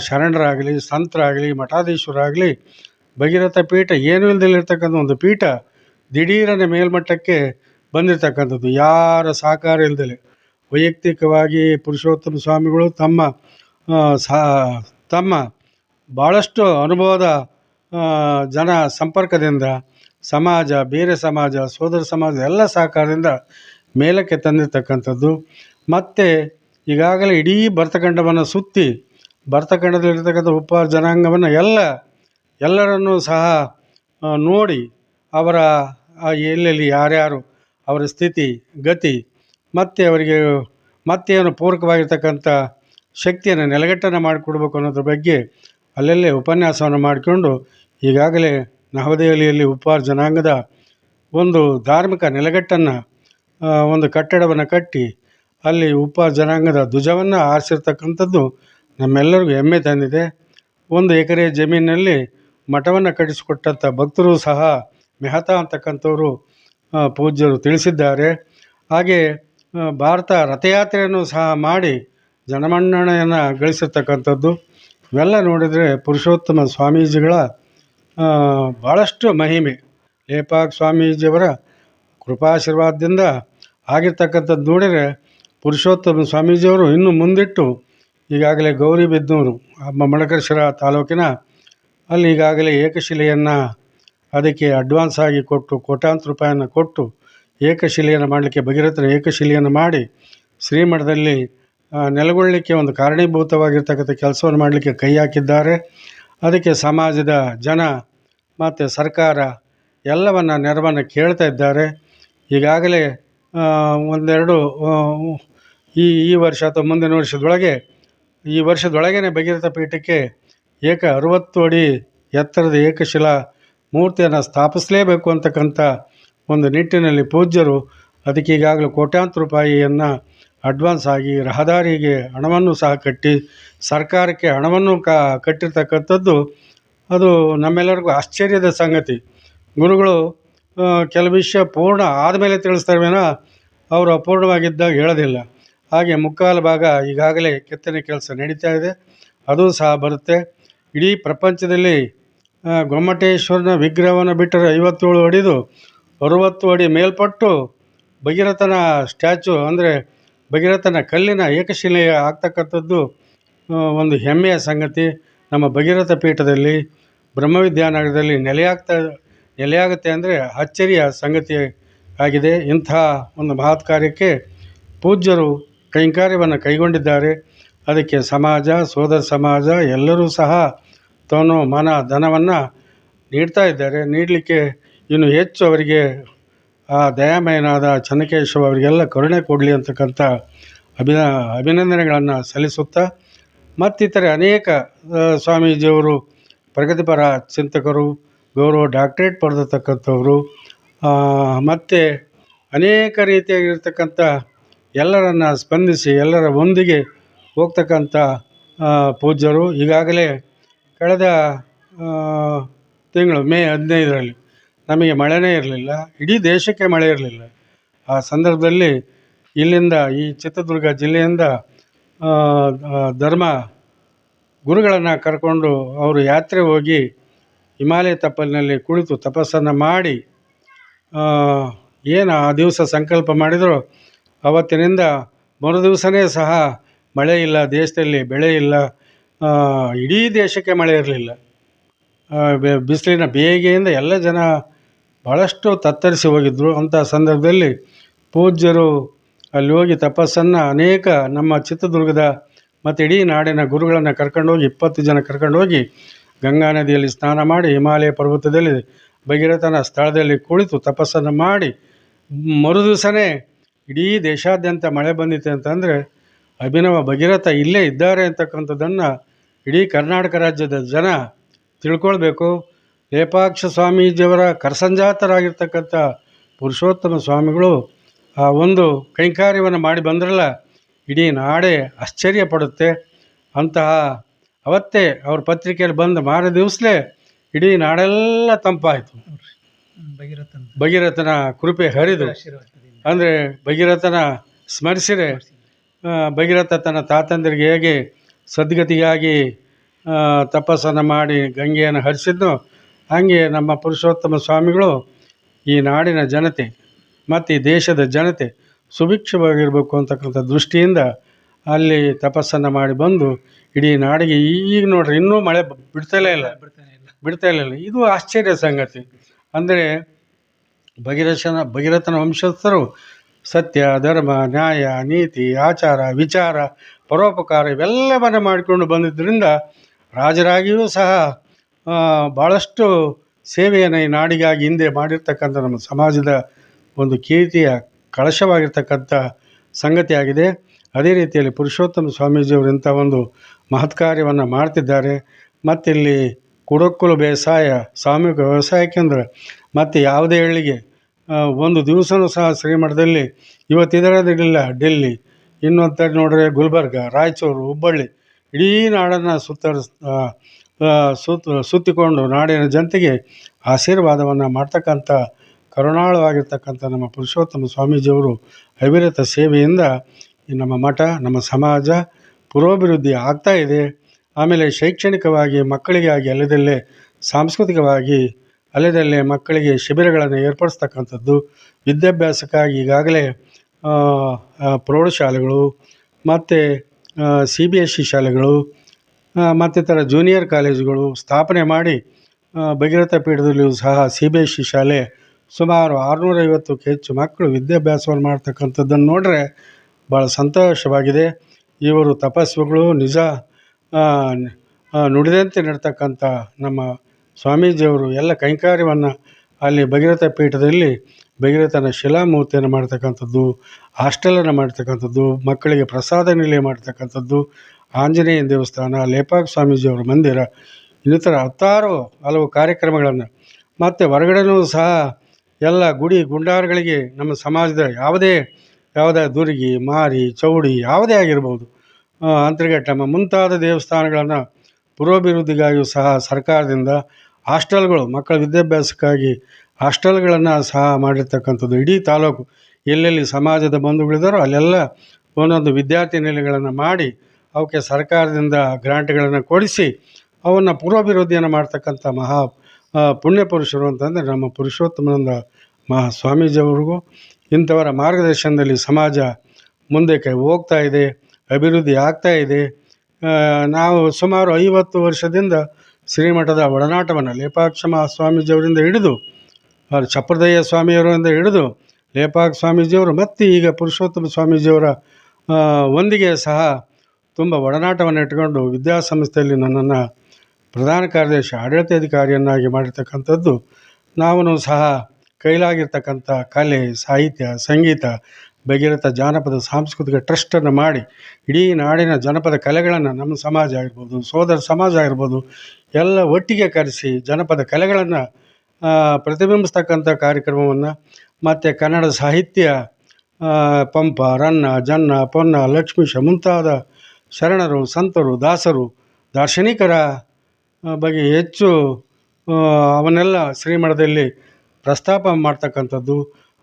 [SPEAKER 2] ಶರಣರಾಗಲಿ, ಸಂತರಾಗಲಿ, ಮಠಾಧೀಶರಾಗಲಿ, ಭಗೀರಥ ಪೀಠ ಏನೂ ಇಲ್ಲದಲ್ಲಿರ್ತಕ್ಕಂಥ ಒಂದು ಪೀಠ ದಿಢೀರನೆ ಮೇಲ್ಮಟ್ಟಕ್ಕೆ ಬಂದಿರತಕ್ಕಂಥದ್ದು. ಯಾರ ಸಹಕಾರ ಇಲ್ದಲೆ ವೈಯಕ್ತಿಕವಾಗಿ ಪುರುಷೋತ್ತಮ ಸ್ವಾಮಿಗಳು ತಮ್ಮ ಸಹ ತಮ್ಮ ಭಾಳಷ್ಟು ಅನುಭವದ ಜನ ಸಂಪರ್ಕದಿಂದ ಸಮಾಜ, ಬೇರೆ ಸಮಾಜ, ಸೋದರ ಸಮಾಜ ಎಲ್ಲ ಸಹಕಾರದಿಂದ ಮೇಲಕ್ಕೆ ತಂದಿರತಕ್ಕಂಥದ್ದು. ಮತ್ತು ಈಗಾಗಲೇ ಇಡೀ ಭರತಖಂಡವನ್ನು ಸುತ್ತಿ ಭರತಖಂಡದಲ್ಲಿರ್ತಕ್ಕಂಥ ಉಪ ಜನಾಂಗವನ್ನು ಎಲ್ಲ ಎಲ್ಲರನ್ನೂ ಸಹ ನೋಡಿ ಅವರ ಆ, ಎಲ್ಲೆಲ್ಲಿ ಯಾರ್ಯಾರು ಅವರ ಸ್ಥಿತಿ ಗತಿ ಮತ್ತು ಅವರಿಗೆ ಮತ್ತೇನು ಪೂರಕವಾಗಿರ್ತಕ್ಕಂಥ ಶಕ್ತಿಯನ್ನು ನೆಲೆಗಟ್ಟನ್ನು ಮಾಡಿಕೊಡ್ಬೇಕು ಅನ್ನೋದ್ರ ಬಗ್ಗೆ ಅಲ್ಲಲ್ಲೇ ಉಪನ್ಯಾಸವನ್ನು ಮಾಡಿಕೊಂಡು ಈಗಾಗಲೇ ನವದೆಹಲಿಯಲ್ಲಿ ಉಪ ಜನಾಂಗದ ಒಂದು ಧಾರ್ಮಿಕ ನೆಲೆಗಟ್ಟನ್ನು ಒಂದು ಕಟ್ಟಡವನ್ನು ಕಟ್ಟಿ ಅಲ್ಲಿ ಉಪ ಜನಾಂಗದ ಧ್ವಜವನ್ನು ಆರಿಸಿರ್ತಕ್ಕಂಥದ್ದು ನಮ್ಮೆಲ್ಲರಿಗೂ ಹೆಮ್ಮೆ ತಂದಿದೆ. ಒಂದು ಎಕರೆ ಜಮೀನಿನಲ್ಲಿ ಮಠವನ್ನು ಕಟ್ಟಿಸಿಕೊಟ್ಟಂಥ ಭಕ್ತರು ಸಹ ಮೆಹತಾ ಅಂತಕ್ಕಂಥವರು ಪೂಜ್ಯರು ತಿಳಿಸಿದ್ದಾರೆ. ಹಾಗೆ ಭಾರತ ರಥಯಾತ್ರೆಯನ್ನು ಸಹ ಮಾಡಿ ಜನಮನ್ನಣೆಯನ್ನು ಗಳಿಸಿರ್ತಕ್ಕಂಥದ್ದು. ಇವೆಲ್ಲ ನೋಡಿದರೆ ಪುರುಷೋತ್ತಮ ಸ್ವಾಮೀಜಿಗಳ ಭಾಳಷ್ಟು ಮಹಿಮೆ. ಲೇಪಾಕ್ ಸ್ವಾಮೀಜಿಯವರ ಕೃಪಾಶೀರ್ವಾದದಿಂದ ಆಗಿರ್ತಕ್ಕಂಥದ್ದು ನೋಡಿದರೆ ಪುರುಷೋತ್ತಮ ಸ್ವಾಮೀಜಿಯವರು ಇನ್ನು ಮುಂದಿಟ್ಟು ಈಗಾಗಲೇ ಗೌರಿಬಿದನೂರು ಮಡಕೇಶ್ವರ ತಾಲೂಕಿನ, ಅಲ್ಲಿ ಈಗಾಗಲೇ ಏಕಶಿಲೆಯನ್ನು ಅದಕ್ಕೆ ಅಡ್ವಾನ್ಸ್ ಆಗಿ ಕೊಟ್ಟು ಕೋಟ್ಯಾಂತರ ರೂಪಾಯಿಯನ್ನು ಕೊಟ್ಟು ಏಕಶಿಲೆಯನ್ನು ಮಾಡಲಿಕ್ಕೆ ಭಗೀರಥನ ಏಕಶಿಲೆಯನ್ನು ಮಾಡಿ ಶ್ರೀಮಠದಲ್ಲಿ ನೆಲೆಗೊಳ್ಳಲಿಕ್ಕೆ ಒಂದು ಕಾರಣೀಭೂತವಾಗಿರ್ತಕ್ಕಂಥ ಕೆಲಸವನ್ನು ಮಾಡಲಿಕ್ಕೆ ಕೈ ಹಾಕಿದ್ದಾರೆ. ಅದಕ್ಕೆ ಸಮಾಜದ ಜನ ಮತ್ತು ಸರ್ಕಾರ ಎಲ್ಲವನ್ನು ನೆರವನ್ನು ಕೇಳ್ತಾ ಇದ್ದಾರೆ. ಈಗಾಗಲೇ ಒಂದೆರಡು ಈ ಈ ವರ್ಷ ಅಥವಾ ಮುಂದಿನ ವರ್ಷದೊಳಗೆ, ಈ ವರ್ಷದೊಳಗೇ ಭಗೀರಥ ಪೀಠಕ್ಕೆ ಏಕ ಅರುವತ್ತು ಅಡಿ ಎತ್ತರದ ಏಕಶಿಲಾ ಮೂರ್ತಿಯನ್ನು ಸ್ಥಾಪಿಸಲೇಬೇಕು ಅಂತಕ್ಕಂಥ ಒಂದು ನಿಟ್ಟಿನಲ್ಲಿ ಪೂಜ್ಯರು ಅದಕ್ಕೆ ಈಗಾಗಲೇ ಕೋಟ್ಯಾಂತರ ರೂಪಾಯಿಯನ್ನು ಅಡ್ವಾನ್ಸ್ ಆಗಿ ರಹದಾರಿಗೆ ಹಣವನ್ನು ಸಹ ಕಟ್ಟಿ ಸರ್ಕಾರಕ್ಕೆ ಹಣವನ್ನು ಕ, ಕಟ್ಟಿರ್ತಕ್ಕಂಥದ್ದು ಅದು ನಮ್ಮೆಲ್ಲರಿಗೂ ಆಶ್ಚರ್ಯದ ಸಂಗತಿ. ಗುರುಗಳು ಕೆಲವು ವಿಷಯ ಪೂರ್ಣ ಆದಮೇಲೆ ತಿಳಿಸ್ತಾರೆ ಅವರು ಅಪೂರ್ಣವಾಗಿದ್ದಾಗ ಹೇಳೋದಿಲ್ಲ. ಹಾಗೆ ಮುಕ್ಕಾಲು ಭಾಗ ಈಗಾಗಲೇ ಕೆತ್ತನೆ ಕೆಲಸ ನಡೀತಾ ಇದೆ. ಅದು ಸಹ ಬರುತ್ತೆ. ಇಡೀ ಪ್ರಪಂಚದಲ್ಲಿ ಗೊಮ್ಮಟೇಶ್ವರನ ವಿಗ್ರಹವನ್ನು ಬಿಟ್ಟರೆ ಐವತ್ತೇಳು ಅಡಿದು ಅರುವತ್ತು ಅಡಿ ಮೇಲ್ಪಟ್ಟು ಭಗೀರಥನ ಸ್ಟ್ಯಾಚು ಅಂದರೆ ಭಗೀರಥನ ಕಲ್ಲಿನ ಏಕಶಿಲೆಯ ಆಗ್ತಕ್ಕಂಥದ್ದು ಒಂದು ಹೆಮ್ಮೆಯ ಸಂಗತಿ. ನಮ್ಮ ಭಗೀರಥ ಪೀಠದಲ್ಲಿ, ಬ್ರಹ್ಮವಿದ್ಯಾನಗರದಲ್ಲಿ ನೆಲೆಯಾಗ್ತಾ ನೆಲೆಯಾಗುತ್ತೆ ಅಂದರೆ ಅಚ್ಚರಿಯ ಸಂಗತಿ ಆಗಿದೆ. ಇಂಥ ಒಂದು ಮಹತ್ ಕಾರ್ಯಕ್ಕೆ ಪೂಜ್ಯರು ಕೈಂಕಾರ್ಯವನ್ನು ಕೈಗೊಂಡಿದ್ದಾರೆ. ಅದಕ್ಕೆ ಸಮಾಜ, ಸೋದರ ಸಮಾಜ ಎಲ್ಲರೂ ಸಹ ತನ್ನ ಮಾನ ಧನವನ್ನು ನೀಡ್ತಾ ಇದ್ದಾರೆ. ನೀಡಲಿಕ್ಕೆ ಇನ್ನು ಹೆಚ್ಚು ಅವರಿಗೆ ಆ ದಯಾಮಯನಾದ ಚನ್ನಕೇಶವ ಅವರಿಗೆಲ್ಲ ಕರುಣೆ ಕೊಡಲಿ ಅಂತಕ್ಕಂಥ ಅಭಿನ ಅಭಿನಂದನೆಗಳನ್ನು ಸಲ್ಲಿಸುತ್ತಾ ಮತ್ತಿತರೆ ಅನೇಕ ಸ್ವಾಮೀಜಿಯವರು, ಪ್ರಗತಿಪರ ಚಿಂತಕರು, ಗೌರವ ಡಾಕ್ಟ್ರೇಟ್ ಪಡೆದಿರ್ತಕ್ಕಂಥವ್ರು ಮತ್ತು ಅನೇಕ ರೀತಿಯಾಗಿರ್ತಕ್ಕಂಥ ಎಲ್ಲರನ್ನು ಸ್ಪಂದಿಸಿ ಎಲ್ಲರ ಒಂದಿಗೆ ಹೋಗ್ತಕ್ಕಂಥ ಪೂಜ್ಯರು ಈಗಾಗಲೇ ಕಳೆದ ತಿಂಗಳು, ಮೇ ಹದಿನೈದರಲ್ಲಿ ನಮಗೆ ಮಳೆನೇ ಇರಲಿಲ್ಲ, ಇಡೀ ದೇಶಕ್ಕೆ ಮಳೆ ಇರಲಿಲ್ಲ. ಆ ಸಂದರ್ಭದಲ್ಲಿ ಇಲ್ಲಿಂದ ಈ ಚಿತ್ರದುರ್ಗ ಜಿಲ್ಲೆಯಿಂದ ಧರ್ಮ ಗುರುಗಳನ್ನು ಕರ್ಕೊಂಡು ಅವರು ಯಾತ್ರೆ ಹೋಗಿ ಹಿಮಾಲಯ ತಪ್ಪಲಿನಲ್ಲಿ ಕುಳಿತು ತಪಸ್ಸನ್ನು ಮಾಡಿ ಏನು ಆ ದಿವಸ ಸಂಕಲ್ಪ ಮಾಡಿದರೂ, ಅವತ್ತಿನಿಂದ ಮರು ದಿವಸನೇ ಸಹ ಮಳೆ ಇಲ್ಲ, ದೇಶದಲ್ಲಿ ಬೆಳೆ ಇಲ್ಲ ಇಡೀ ದೇಶಕ್ಕೆ ಮಳೆ ಇರಲಿಲ್ಲ. ಬಿಸಿಲಿನ ಬೇಗೆಯಿಂದ ಎಲ್ಲ ಜನ ಭಾಳಷ್ಟು ತತ್ತರಿಸಿ ಹೋಗಿದ್ದರು ಅಂಥ ಸಂದರ್ಭದಲ್ಲಿ ಪೂಜ್ಯರು ಅಲ್ಲಿ ಹೋಗಿ ತಪಸ್ಸನ್ನು ಅನೇಕ ನಮ್ಮ ಚಿತ್ರದುರ್ಗದ ಮತ್ತು ಇಡೀ ನಾಡಿನ ಗುರುಗಳನ್ನು ಕರ್ಕೊಂಡೋಗಿ ಇಪ್ಪತ್ತು ಜನ ಕರ್ಕೊಂಡೋಗಿ ಗಂಗಾ ನದಿಯಲ್ಲಿ ಸ್ನಾನ ಮಾಡಿ ಹಿಮಾಲಯ ಪರ್ವತದಲ್ಲಿ ಭಗೀರಥನ ಸ್ಥಳದಲ್ಲಿ ಕುಳಿತು ತಪಸ್ಸನ್ನು ಮಾಡಿ ಮರು ದಿವಸನೇ ಇಡೀ ದೇಶಾದ್ಯಂತ ಮಳೆ ಬಂದಿತ್ತು ಅಂತಂದರೆ ಅಭಿನವ ಭಗೀರಥ ಇಲ್ಲೇ ಇದ್ದಾರೆ ಅಂತಕ್ಕಂಥದ್ದನ್ನು ಇಡೀ ಕರ್ನಾಟಕ ರಾಜ್ಯದ ಜನ ತಿಳ್ಕೊಳ್ಬೇಕು. ಲೇಪಾಕ್ಷ ಸ್ವಾಮೀಜಿಯವರ ಕರಸಂಜಾತರಾಗಿರ್ತಕ್ಕಂಥ ಪುರುಷೋತ್ತಮ ಸ್ವಾಮಿಗಳು ಆ ಒಂದು ಕೈಂಕಾರ್ಯವನ್ನು ಮಾಡಿ ಬಂದ್ರಲ್ಲ ಇಡೀ ನಾಡೇ ಆಶ್ಚರ್ಯ ಪಡುತ್ತೆ. ಅಂತಹ ಅವತ್ತೇ ಅವ್ರ ಪತ್ರಿಕೆಯಲ್ಲಿ ಬಂದ ಮಾರ ದಿವಸಲೇ ಇಡೀ ನಾಡೆಲ್ಲ ತಂಪಾಯಿತು.
[SPEAKER 1] ಭಗೀರಥನ
[SPEAKER 2] ಭಗೀರಥನ ಕೃಪೆ ಹರಿದು ಅಂದರೆ ಭಗೀರಥನ ಸ್ಮರಿಸಿರೆ ಭಗೀರಥ ತನ್ನ ತಾತಂದಿರಿಗೆ ಹೇಗೆ ಸದ್ಗತಿಗಾಗಿ ತಪಸ್ಸನ್ನು ಮಾಡಿ ಗಂಗೆಯನ್ನು ಹರಿಸಿದ್ದು, ಹಾಗೆ ನಮ್ಮ ಪುರುಷೋತ್ತಮ ಸ್ವಾಮಿಗಳು ಈ ನಾಡಿನ ಜನತೆ, ಮತ್ತು ಈ ದೇಶದ ಜನತೆ ಸುಭಿಕ್ಷವಾಗಿರಬೇಕು ಅಂತಕ್ಕಂಥ ದೃಷ್ಟಿಯಿಂದ ಅಲ್ಲಿ ತಪಸ್ಸನ್ನು ಮಾಡಿ ಬಂದು, ಇಡೀ ನಾಡಿಗೆ ಈಗ ನೋಡ್ರಿ ಇನ್ನೂ ಮಳೆ ಬಿಡ್ತಲೇ ಇಲ್ಲ. ಬಿಡ್ತಾ ಇಲ್ಲ. ಇದು ಆಶ್ಚರ್ಯ ಸಂಗತಿ. ಅಂದರೆ ಭಗೀರಥನ ಭಗೀರಥನ ವಂಶಸ್ಥರು ಸತ್ಯ, ಧರ್ಮ, ನ್ಯಾಯ, ನೀತಿ, ಆಚಾರ, ವಿಚಾರ ಪರೋಪಕಾರ ಇವೆಲ್ಲವನ್ನು ಮಾಡಿಕೊಂಡು ಬಂದಿದ್ದರಿಂದ ರಾಜರಾಗಿಯೂ ಸಹ ಭಾಳಷ್ಟು ಸೇವೆಯನ್ನು ಈ ನಾಡಿಗಾಗಿ ಹಿಂದೆ ಮಾಡಿರ್ತಕ್ಕಂಥ ನಮ್ಮ ಸಮಾಜದ ಒಂದು ಕೀರ್ತಿಯ ಕಳಶವಾಗಿರ್ತಕ್ಕಂಥ ಸಂಗತಿಯಾಗಿದೆ. ಅದೇ ರೀತಿಯಲ್ಲಿ ಪುರುಷೋತ್ತಮ ಸ್ವಾಮೀಜಿಯವರು ಇಂಥ ಒಂದು ಮಹತ್ ಕಾರ್ಯವನ್ನು ಮಾಡ್ತಿದ್ದಾರೆ. ಮತ್ತಿಲ್ಲಿ ಕುಡಕ್ಕುಲು ಬೇಸಾಯ, ಸಾಮೂಹಿಕ ವ್ಯವಸಾಯ ಕೇಂದ್ರ, ಮತ್ತು ಯಾವುದೇ ಹಳ್ಳಿಗೆ ಒಂದು ದಿವಸವೂ ಸಹ ಶ್ರೀಮಠದಲ್ಲಿ ಇವತ್ತಿದರದಿಲ್ಲ ಡೆಲ್ಲಿ ಇನ್ನೊಂದು ಕಡೆ ನೋಡಿದ್ರೆ ಗುಲ್ಬರ್ಗ, ರಾಯಚೂರು, ಹುಬ್ಬಳ್ಳಿ ಇಡೀ ನಾಡನ್ನು ಸುತ್ತರಿಸ್ ಸುತ್ತ ಸುತ್ತಿಕೊಂಡು ನಾಡಿನ ಜನತೆಗೆ ಆಶೀರ್ವಾದವನ್ನು ಮಾಡ್ತಕ್ಕಂಥ ಕರುಣಾಳವಾಗಿರ್ತಕ್ಕಂಥ ನಮ್ಮ ಪುರುಷೋತ್ತಮ ಸ್ವಾಮೀಜಿಯವರು ಅವಿರತ ಸೇವೆಯಿಂದ ಈ ನಮ್ಮ ಮಠ, ನಮ್ಮ ಸಮಾಜ ಪುರೋಭಿವೃದ್ಧಿ ಆಗ್ತಾ ಇದೆ. ಆಮೇಲೆ ಶೈಕ್ಷಣಿಕವಾಗಿ ಮಕ್ಕಳಿಗಾಗಿ ಅಲ್ಲದಲ್ಲೇ, ಸಾಂಸ್ಕೃತಿಕವಾಗಿ ಅಲ್ಲದಲ್ಲೇ ಮಕ್ಕಳಿಗೆ ಶಿಬಿರಗಳನ್ನು ಏರ್ಪಡಿಸ್ತಕ್ಕಂಥದ್ದು. ವಿದ್ಯಾಭ್ಯಾಸಕ್ಕಾಗಿ ಈಗಾಗಲೇ ಪ್ರೌಢಶಾಲೆಗಳು ಮತ್ತು ಸಿ ಬಿ ಎಸ್ ಸಿ ಶಾಲೆಗಳು ಆ, ಮತ್ತಿತರ ಜೂನಿಯರ್ ಕಾಲೇಜುಗಳು ಸ್ಥಾಪನೆ ಮಾಡಿ ಭಗೀರಥ ಪೀಠದಲ್ಲಿಯೂ ಸಹ ಸಿ ಬಿ ಎಸ್ ಸಿ ಶಾಲೆ ಸುಮಾರು ಆರುನೂರೈವತ್ತಕ್ಕೂ ಹೆಚ್ಚು ಮಕ್ಕಳು ವಿದ್ಯಾಭ್ಯಾಸವನ್ನು ಮಾಡ್ತಕ್ಕಂಥದ್ದನ್ನು ನೋಡಿದ್ರೆ ಭಾಳ ಸಂತೋಷವಾಗಿದೆ. ಇವರು ತಪಸ್ವಿಗಳು ನಿಜ ನುಡಿದಂತೆ ನಡ್ತಕ್ಕಂಥ ನಮ್ಮ ಸ್ವಾಮೀಜಿಯವರು ಎಲ್ಲ ಕೈಂಕರ್ಯವನ್ನು ಅಲ್ಲಿ ಭಗೀರಥ ಪೀಠದಲ್ಲಿ ಭಗೀರಥನ ಶಿಲಾಮೂರ್ತಿಯನ್ನು ಮಾಡ್ತಕ್ಕಂಥದ್ದು, ಹಾಸ್ಟೆಲನ್ನು ಮಾಡ್ತಕ್ಕಂಥದ್ದು, ಮಕ್ಕಳಿಗೆ ಪ್ರಸಾದ ನಿಲಯ ಮಾಡ್ತಕ್ಕಂಥದ್ದು, ಆಂಜನೇಯನ ದೇವಸ್ಥಾನ, ಲೇಪಾಕ್ ಸ್ವಾಮೀಜಿಯವರ ಮಂದಿರ, ಇನ್ನಿತರ ಹತ್ತಾರು ಹಲವು ಕಾರ್ಯಕ್ರಮಗಳನ್ನು. ಮತ್ತು ಹೊರಗಡೆನೂ ಸಹ ಎಲ್ಲ ಗುಡಿ ಗುಂಡಾರಗಳಿಗೆ ನಮ್ಮ ಸಮಾಜದ ಯಾವುದೇ ಯಾವುದೇ ದುರ್ಗಿ, ಮಾರಿ, ಚೌಡಿ ಯಾವುದೇ ಆಗಿರ್ಬೋದು ಅಂತರ್ಘಟ್ಟಮ್ಮ ಮುಂತಾದ ದೇವಸ್ಥಾನಗಳನ್ನು ಪುರೋಭಿವೃದ್ಧಿಗಾಗಿಯೂ ಸಹ ಸರ್ಕಾರದಿಂದ ಹಾಸ್ಟೆಲ್ಗಳು ಮಕ್ಕಳ ವಿದ್ಯಾಭ್ಯಾಸಕ್ಕಾಗಿ ಹಾಸ್ಟೆಲ್ಗಳನ್ನು ಸಹ ಮಾಡಿರ್ತಕ್ಕಂಥದ್ದು. ಇಡೀ ತಾಲೂಕು ಎಲ್ಲೆಲ್ಲಿ ಸಮಾಜದ ಬಂಧುಗಳಿದ್ದಾರೋ ಅಲ್ಲೆಲ್ಲ ಒಂದೊಂದು ವಿದ್ಯಾರ್ಥಿ ನಿಲಯಗಳನ್ನು ಮಾಡಿ ಅವಕ್ಕೆ ಸರ್ಕಾರದಿಂದ ಗ್ರಾಂಟ್ಗಳನ್ನು ಕೊಡಿಸಿ ಅವನ್ನು ಪೂರ್ವಾಭಿವೃದ್ಧಿಯನ್ನು ಮಾಡ್ತಕ್ಕಂಥ ಮಹಾ ಪುಣ್ಯ ಪುರುಷರು ಅಂತಂದರೆ ನಮ್ಮ ಪುರುಷೋತ್ತಮಾನಂದ ಮಹಾ ಸ್ವಾಮೀಜಿಯವ್ರಿಗೂ ಇಂಥವರ ಮಾರ್ಗದರ್ಶನದಲ್ಲಿ ಸಮಾಜ ಮುಂದೆ ಕೈ ಹೋಗ್ತಾ ಇದೆ, ಅಭಿವೃದ್ಧಿ ಆಗ್ತಾ ಇದೆ. ನಾವು ಸುಮಾರು ಐವತ್ತು ವರ್ಷದಿಂದ ಶ್ರೀಮಠದ ಒಡನಾಟವನ್ನು ಲೇಪಾಕ್ಷಮ ಸ್ವಾಮೀಜಿಯವರಿಂದ ಹಿಡಿದು ಅವ್ರ ಚಪ್ರದಯ್ಯ ಸ್ವಾಮಿಯವರಿಂದ ಹಿಡಿದು ಲೇಪಾಕ್ ಸ್ವಾಮೀಜಿಯವರು ಮತ್ತು ಈಗ ಪುರುಷೋತ್ತಮ ಸ್ವಾಮೀಜಿಯವರ ಒಂದಿಗೆ ಸಹ ತುಂಬ ಒಡನಾಟವನ್ನು ಇಟ್ಕೊಂಡು ವಿದ್ಯಾಸಂಸ್ಥೆಯಲ್ಲಿ ನನ್ನನ್ನು ಪ್ರಧಾನ ಕಾರ್ಯದರ್ಶಿ, ಆಡಳಿತಾಧಿಕಾರಿಯನ್ನಾಗಿ ಮಾಡಿರ್ತಕ್ಕಂಥದ್ದು ನಾವು ಸಹ ಕೈಲಾಗಿರ್ತಕ್ಕಂಥ ಕಲೆ, ಸಾಹಿತ್ಯ, ಸಂಗೀತ, ಭಗೀರಥ ಜಾನಪದ ಸಾಂಸ್ಕೃತಿಕ ಟ್ರಸ್ಟನ್ನು ಮಾಡಿ ಇಡೀ ನಾಡಿನ ಜನಪದ ಕಲೆಗಳನ್ನು ನಮ್ಮ ಸಮಾಜ ಆಗಿರ್ಬೋದು, ಸೋದರ ಸಮಾಜ ಆಗಿರ್ಬೋದು, ಎಲ್ಲ ಒಟ್ಟಿಗೆ ಕರೆಸಿ ಜನಪದ ಕಲೆಗಳನ್ನು ಪ್ರತಿಬಿಂಬಿಸ್ತಕ್ಕಂಥ ಕಾರ್ಯಕ್ರಮವನ್ನು ಮತ್ತು ಕನ್ನಡ ಸಾಹಿತ್ಯ ಪಂಪ, ರನ್ನ, ಜನ್ನ, ಪೊನ್ನ, ಲಕ್ಷ್ಮೀಶ ಮುಂತಾದ ಶರಣರು, ಸಂತರು, ದಾಸರು, ದಾರ್ಶನಿಕರ ಬಗ್ಗೆ ಹೆಚ್ಚು ಅವನ್ನೆಲ್ಲ ಶ್ರೀಮಠದಲ್ಲಿ ಪ್ರಸ್ತಾಪ ಮಾಡ್ತಕ್ಕಂಥದ್ದು.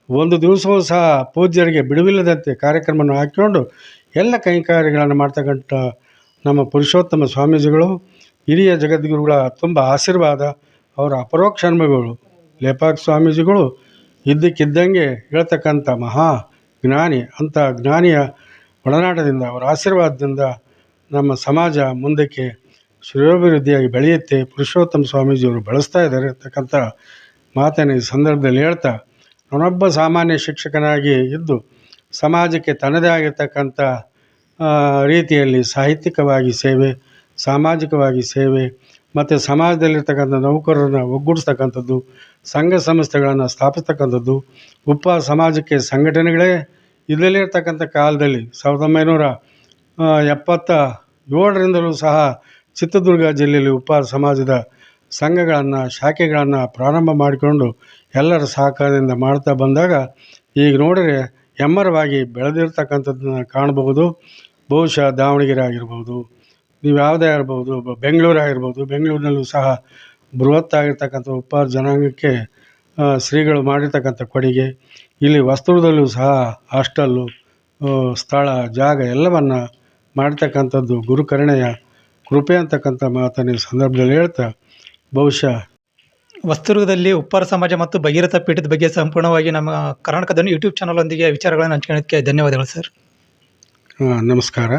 [SPEAKER 2] ಒಂದು ದಿವಸವೂ ಸಹ ಪೂಜ್ಯರಿಗೆ ಬಿಡುವಿಲ್ಲದಂತೆ ಕಾರ್ಯಕ್ರಮವನ್ನು ಹಾಕಿಕೊಂಡು ಎಲ್ಲ ಕೈಂಕಾರ್ಯಗಳನ್ನು ಮಾಡ್ತಕ್ಕಂಥ ನಮ್ಮ ಪುರುಷೋತ್ತಮ ಸ್ವಾಮೀಜಿಗಳು, ಹಿರಿಯ ಜಗದ್ಗುರುಗಳ ತುಂಬ ಆಶೀರ್ವಾದ ಅವರ ಅಪರೋಕ್ಷ ಅನುಭವಗಳು ಲೇಪಾಕ್ ಸ್ವಾಮೀಜಿಗಳು ಇದ್ದಕ್ಕಿದ್ದಂಗೆ ಹೇಳ್ತಕ್ಕಂಥ ಮಹಾ ಜ್ಞಾನಿ ಅಂಥ ಜ್ಞಾನಿಯ ಒಡನಾಟದಿಂದ, ಅವರ ಆಶೀರ್ವಾದದಿಂದ ನಮ್ಮ ಸಮಾಜ ಮುಂದಕ್ಕೆ ಶ್ರೇಯೋಭಿವೃದ್ಧಿಯಾಗಿ ಬೆಳೆಯುತ್ತೆ. ಪುರುಷೋತ್ತಮ ಸ್ವಾಮೀಜಿಯವರು ಬಳಸ್ತಾ ಇದ್ದಾರೆ ಅಂತಕ್ಕಂಥ ಮಾತನ್ನು ಈ ಸಂದರ್ಭದಲ್ಲಿ ಹೇಳ್ತಾ, ನಾನೊಬ್ಬ ಸಾಮಾನ್ಯ ಶಿಕ್ಷಕನಾಗಿ ಇದ್ದು ಸಮಾಜಕ್ಕೆ ತನ್ನದೇ ಆಗಿರ್ತಕ್ಕಂಥ ರೀತಿಯಲ್ಲಿ ಸಾಹಿತ್ಯಿಕವಾಗಿ ಸೇವೆ, ಸಾಮಾಜಿಕವಾಗಿ ಸೇವೆ ಮತ್ತು ಸಮಾಜದಲ್ಲಿರ್ತಕ್ಕಂಥ ನೌಕರರನ್ನು ಒಗ್ಗೂಡಿಸ್ತಕ್ಕಂಥದ್ದು, ಸಂಘ ಸಂಸ್ಥೆಗಳನ್ನು ಸ್ಥಾಪಿಸ್ತಕ್ಕಂಥದ್ದು, ಉಪ ಸಮಾಜಕ್ಕೆ ಸಂಘಟನೆಗಳೇ ಇದರಲ್ಲೇ ಇರ್ತಕ್ಕಂಥ ಕಾಲದಲ್ಲಿ ಸಾವಿರದ ಒಂಬೈನೂರ ಎಪ್ಪತ್ತ ಏಳರಿಂದಲೂ ಸಹ ಚಿತ್ರದುರ್ಗ ಜಿಲ್ಲೆಯಲ್ಲಿ ಉಪ ಸಮಾಜದ ಸಂಘಗಳನ್ನು, ಶಾಖೆಗಳನ್ನು ಪ್ರಾರಂಭ ಮಾಡಿಕೊಂಡು ಎಲ್ಲರ ಸಹಕಾರದಿಂದ ಮಾಡ್ತಾ ಬಂದಾಗ ಈಗ ನೋಡಿದ್ರೆ ಹೆಮ್ಮರವಾಗಿ ಬೆಳೆದಿರ್ತಕ್ಕಂಥದ್ದನ್ನ ಕಾಣಬಹುದು. ಬಹುಶಃ ದಾವಣಗೆರೆ ಆಗಿರ್ಬೋದು ನೀವು ಯಾವುದೇ ಆಗಿರ್ಬೋದು ಬೆಂಗಳೂರು ಆಗಿರ್ಬೋದು ಬೆಂಗಳೂರಿನಲ್ಲೂ ಸಹ ಬೃಹತ್ತಾಗಿರ್ತಕ್ಕಂಥ ಉಪ್ಪಾರ ಜನಾಂಗಕ್ಕೆ ಶ್ರೀಗಳು ಮಾಡಿರ್ತಕ್ಕಂಥ ಕೊಡುಗೆ ಇಲ್ಲಿ ವಸ್ತುದಲ್ಲೂ ಸಹ ಹಾಸ್ಟಲ್ಲು ಸ್ಥಳ ಜಾಗ ಎಲ್ಲವನ್ನು ಮಾಡಿರ್ತಕ್ಕಂಥದ್ದು ಗುರುಕರುಣೆಯ ಕೃಪೆ ಅಂತಕ್ಕಂಥ ಮಾತನ್ನು ಈ ಸಂದರ್ಭದಲ್ಲಿ ಹೇಳ್ತಾ ಬಹುಶಃ
[SPEAKER 1] ವಸ್ತುರ್ಗದಲ್ಲಿ ಉಪ್ಪಾರ ಸಮಾಜ ಮತ್ತು ಭಗೀರಥ ಪೀಠದ ಬಗ್ಗೆ ಸಂಪೂರ್ಣವಾಗಿ ನಮ್ಮ ಕರ್ನಾಟಕದಲ್ಲಿ ಯೂಟ್ಯೂಬ್ ಚಾನಲ್ ಒಂದಿಗೆ ವಿಚಾರಗಳನ್ನು ಹಂಚ್ಕೊಳ್ಳೋದಕ್ಕೆ ಧನ್ಯವಾದಗಳು ಸರ್.
[SPEAKER 2] ನಮಸ್ಕಾರ.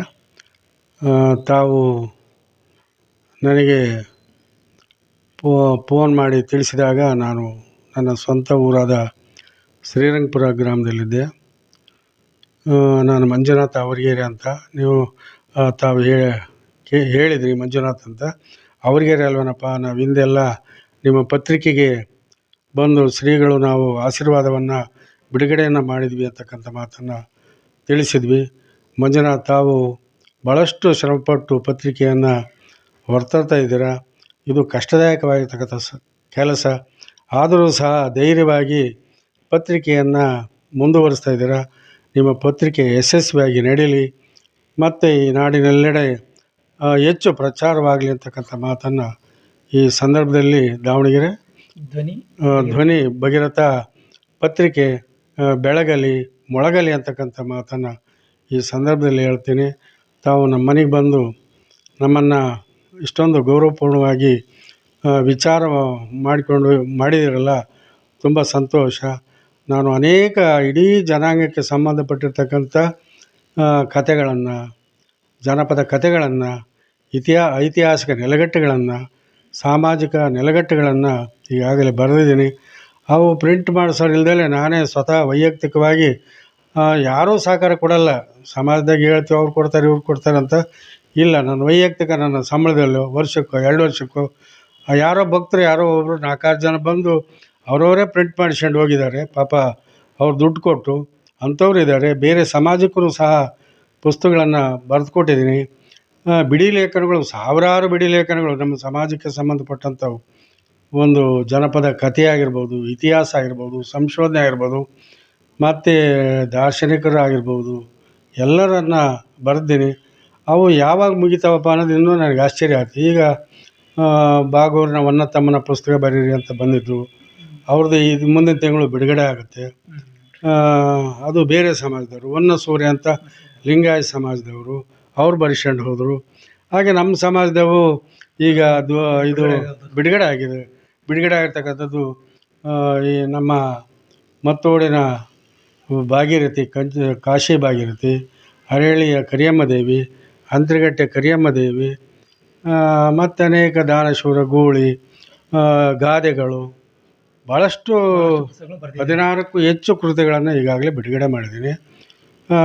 [SPEAKER 2] ತಾವು ನನಗೆ ಪೋನ್ ಮಾಡಿ ತಿಳಿಸಿದಾಗ ನಾನು ನನ್ನ ಸ್ವಂತ ಊರಾದ ಶ್ರೀರಂಗಪುರ ಗ್ರಾಮದಲ್ಲಿದ್ದೆ. ನಾನು ಮಂಜುನಾಥ ಅವರಿಗೆರೆ ಅಂತ. ನೀವು ತಾವು ಹೇಳಿದ್ರಿ ಮಂಜುನಾಥ್ ಅಂತ. ಅವರಿಗೆರೆ ಅಲ್ವೇನಪ್ಪ, ನಾವು ಹಿಂದೆಲ್ಲ ನಿಮ್ಮ ಪತ್ರಿಕೆಗೆ ಬಂದು ಶ್ರೀಗಳು ನಾವು ಆಶೀರ್ವಾದವನ್ನು, ಬಿಡುಗಡೆಯನ್ನು ಮಾಡಿದ್ವಿ ಅಂತಕ್ಕಂಥ ಮಾತನ್ನು ತಿಳಿಸಿದ್ವಿ. ಮಂಜುನಾಥ್ ತಾವು ಭಾಳಷ್ಟು ಶ್ರಮಪಟ್ಟು ಪತ್ರಿಕೆಯನ್ನು ಹೊರತರ್ತಾ ಇದ್ದೀರಾ? ಇದು ಕಷ್ಟದಾಯಕವಾಗಿರ್ತಕ್ಕಂಥ ಸ ಕೆಲಸ. ಆದರೂ ಸಹ ಧೈರ್ಯವಾಗಿ ಪತ್ರಿಕೆಯನ್ನು ಮುಂದುವರಿಸ್ತಾ ಇದ್ದೀರಾ? ನಿಮ್ಮ ಪತ್ರಿಕೆ ಯಶಸ್ವಿಯಾಗಿ ನಡೀಲಿ. ಮತ್ತು ಈ ನಾಡಿನೆಲ್ಲೆಡೆ ಹೆಚ್ಚು ಪ್ರಚಾರವಾಗಲಿ ಅಂತಕ್ಕಂಥ ಮಾತನ್ನು ಈ ಸಂದರ್ಭದಲ್ಲಿ ದಾವಣಗೆರೆ
[SPEAKER 1] ಧ್ವನಿ.
[SPEAKER 2] ಧ್ವನಿ ಭಗೀರಥ ಪತ್ರಿಕೆ ಬೆಳಗಲಿ ಮೊಳಗಲಿ ಅಂತಕ್ಕಂಥ ಮಾತನ್ನು ಈ ಸಂದರ್ಭದಲ್ಲಿ ಹೇಳ್ತೀನಿ. ತಾವು ನಮ್ಮ ಮನೆಗೆ ಬಂದು ನಮ್ಮನ್ನು ಇಷ್ಟೊಂದು ಗೌರವಪೂರ್ಣವಾಗಿ ವಿಚಾರ ಮಾಡಿಕೊಂಡು ಮಾಡಿದಿರಲ್ಲ ತುಂಬ ಸಂತೋಷ. ನಾನು ಅನೇಕ ಇಡೀ ಜನಾಂಗಕ್ಕೆ ಸಂಬಂಧಪಟ್ಟಿರ್ತಕ್ಕಂಥ ಕಥೆಗಳನ್ನು, ಜನಪದ ಕಥೆಗಳನ್ನು, ಇತಿಹಾ, ಐತಿಹಾಸಿಕ ನೆಲೆಗಟ್ಟುಗಳನ್ನು, ಸಾಮಾಜಿಕ ನೆಲೆಗಟ್ಟುಗಳನ್ನು ಈಗಾಗಲೇ ಬರೆದಿದ್ದೀನಿ. ಅವು ಪ್ರಿಂಟ್ ಮಾಡಿಸೋರು ಇಲ್ದೇ ನಾನೇ ಸ್ವತಃ ವೈಯಕ್ತಿಕವಾಗಿ ಯಾರೂ ಸಹಕಾರ ಕೊಡಲ್ಲ. ಸಮಾಜದಾಗ ಹೇಳ್ತೀವಿ ಅವ್ರು ಕೊಡ್ತಾರೆ ಇವ್ರು ಕೊಡ್ತಾರೆ ಅಂತ. ಇಲ್ಲ ನನ್ನ ವೈಯಕ್ತಿಕ ನನ್ನ ಸಂಬಳದಲ್ಲೋ ವರ್ಷಕ್ಕೋ ಎರಡು ವರ್ಷಕ್ಕೋ ಯಾರೋ ಭಕ್ತರು ಯಾರೋ ಒಬ್ಬರು ನಾಲ್ಕಾರು ಜನ ಬಂದು ಅವರವರೇ ಪ್ರಿಂಟ್ ಮಾಡಿಸ್ಕೊಂಡು ಹೋಗಿದ್ದಾರೆ. ಪಾಪ ಅವ್ರು ದುಡ್ಡು ಕೊಟ್ಟು ಅಂಥವ್ರು ಇದ್ದಾರೆ. ಬೇರೆ ಸಮಾಜಕ್ಕೂ ಸಹ ಪುಸ್ತಕಗಳನ್ನು ಬರೆದು ಕೊಟ್ಟಿದ್ದೀನಿ ಆ, ಬಿಡಿ ಲೇಖನಗಳು ಸಾವಿರಾರು ಬಿಡಿ ಲೇಖನಗಳು ನಮ್ಮ ಸಮಾಜಕ್ಕೆ ಸಂಬಂಧಪಟ್ಟಂಥವು. ಒಂದು ಜನಪದ ಕಥೆ ಆಗಿರ್ಬೋದು ಇತಿಹಾಸ ಆಗಿರ್ಬೋದು ಸಂಶೋಧನೆ ಆಗಿರ್ಬೋದು ಮತ್ತು ದಾರ್ಶನಿಕರು ಆಗಿರ್ಬೋದು ಎಲ್ಲರನ್ನು ಬರೆದಿನಿ. ಅವು ಯಾವಾಗ ಮುಗಿತಾವಪ್ಪ ಅನ್ನೋದು ಇನ್ನೂ ನನಗೆ ಆಶ್ಚರ್ಯ ಆಯ್ತು. ಈಗ ಬಾಗೋರ್ನ ತಮ್ಮನ ಪುಸ್ತಕ ಬರೀರಿ ಅಂತ ಬಂದಿದ್ದರು ಅವ್ರದ್ದು ಇದು ಮುಂದಿನ ತಿಂಗಳು ಬಿಡುಗಡೆ ಆಗುತ್ತೆ. ಅದು ಬೇರೆ ಸಮಾಜದವರು. ಹೊನ್ನ ಸೂರ್ಯ ಅಂತ ಲಿಂಗಾಯತ ಸಮಾಜದವರು, ಅವ್ರು ಬರಿಸ್ಕೊಂಡು ಹೋದರು. ಹಾಗೆ ನಮ್ಮ ಸಮಾಜದವು ಈಗ ಅದು, ಇದು ಬಿಡುಗಡೆ ಆಗಿದೆ. ಬಿಡುಗಡೆ ಆಗಿರ್ತಕ್ಕಂಥದ್ದು ಈ ನಮ್ಮ ಮತ್ತೋಡಿನ ಭಾಗೀರಥಿ ಕಂಚ ಕಾಶಿ ಭಾಗೀರಥಿ ಹರಳಿಯ ಕರಿಯಮ್ಮ ದೇವಿ ಅಂತ್ರಗಟ್ಟೆ ಕರಿಯಮ್ಮ ದೇವಿ ಮತ್ತು ಅನೇಕ ದಾನಶೂರ ಗೂಳಿ ಗಾದೆಗಳು ಭಾಳಷ್ಟು ಹದಿನಾರಕ್ಕೂ ಹೆಚ್ಚು ಕೃತಿಗಳನ್ನು ಈಗಾಗಲೇ ಬಿಡುಗಡೆ ಮಾಡಿದ್ದೀನಿ.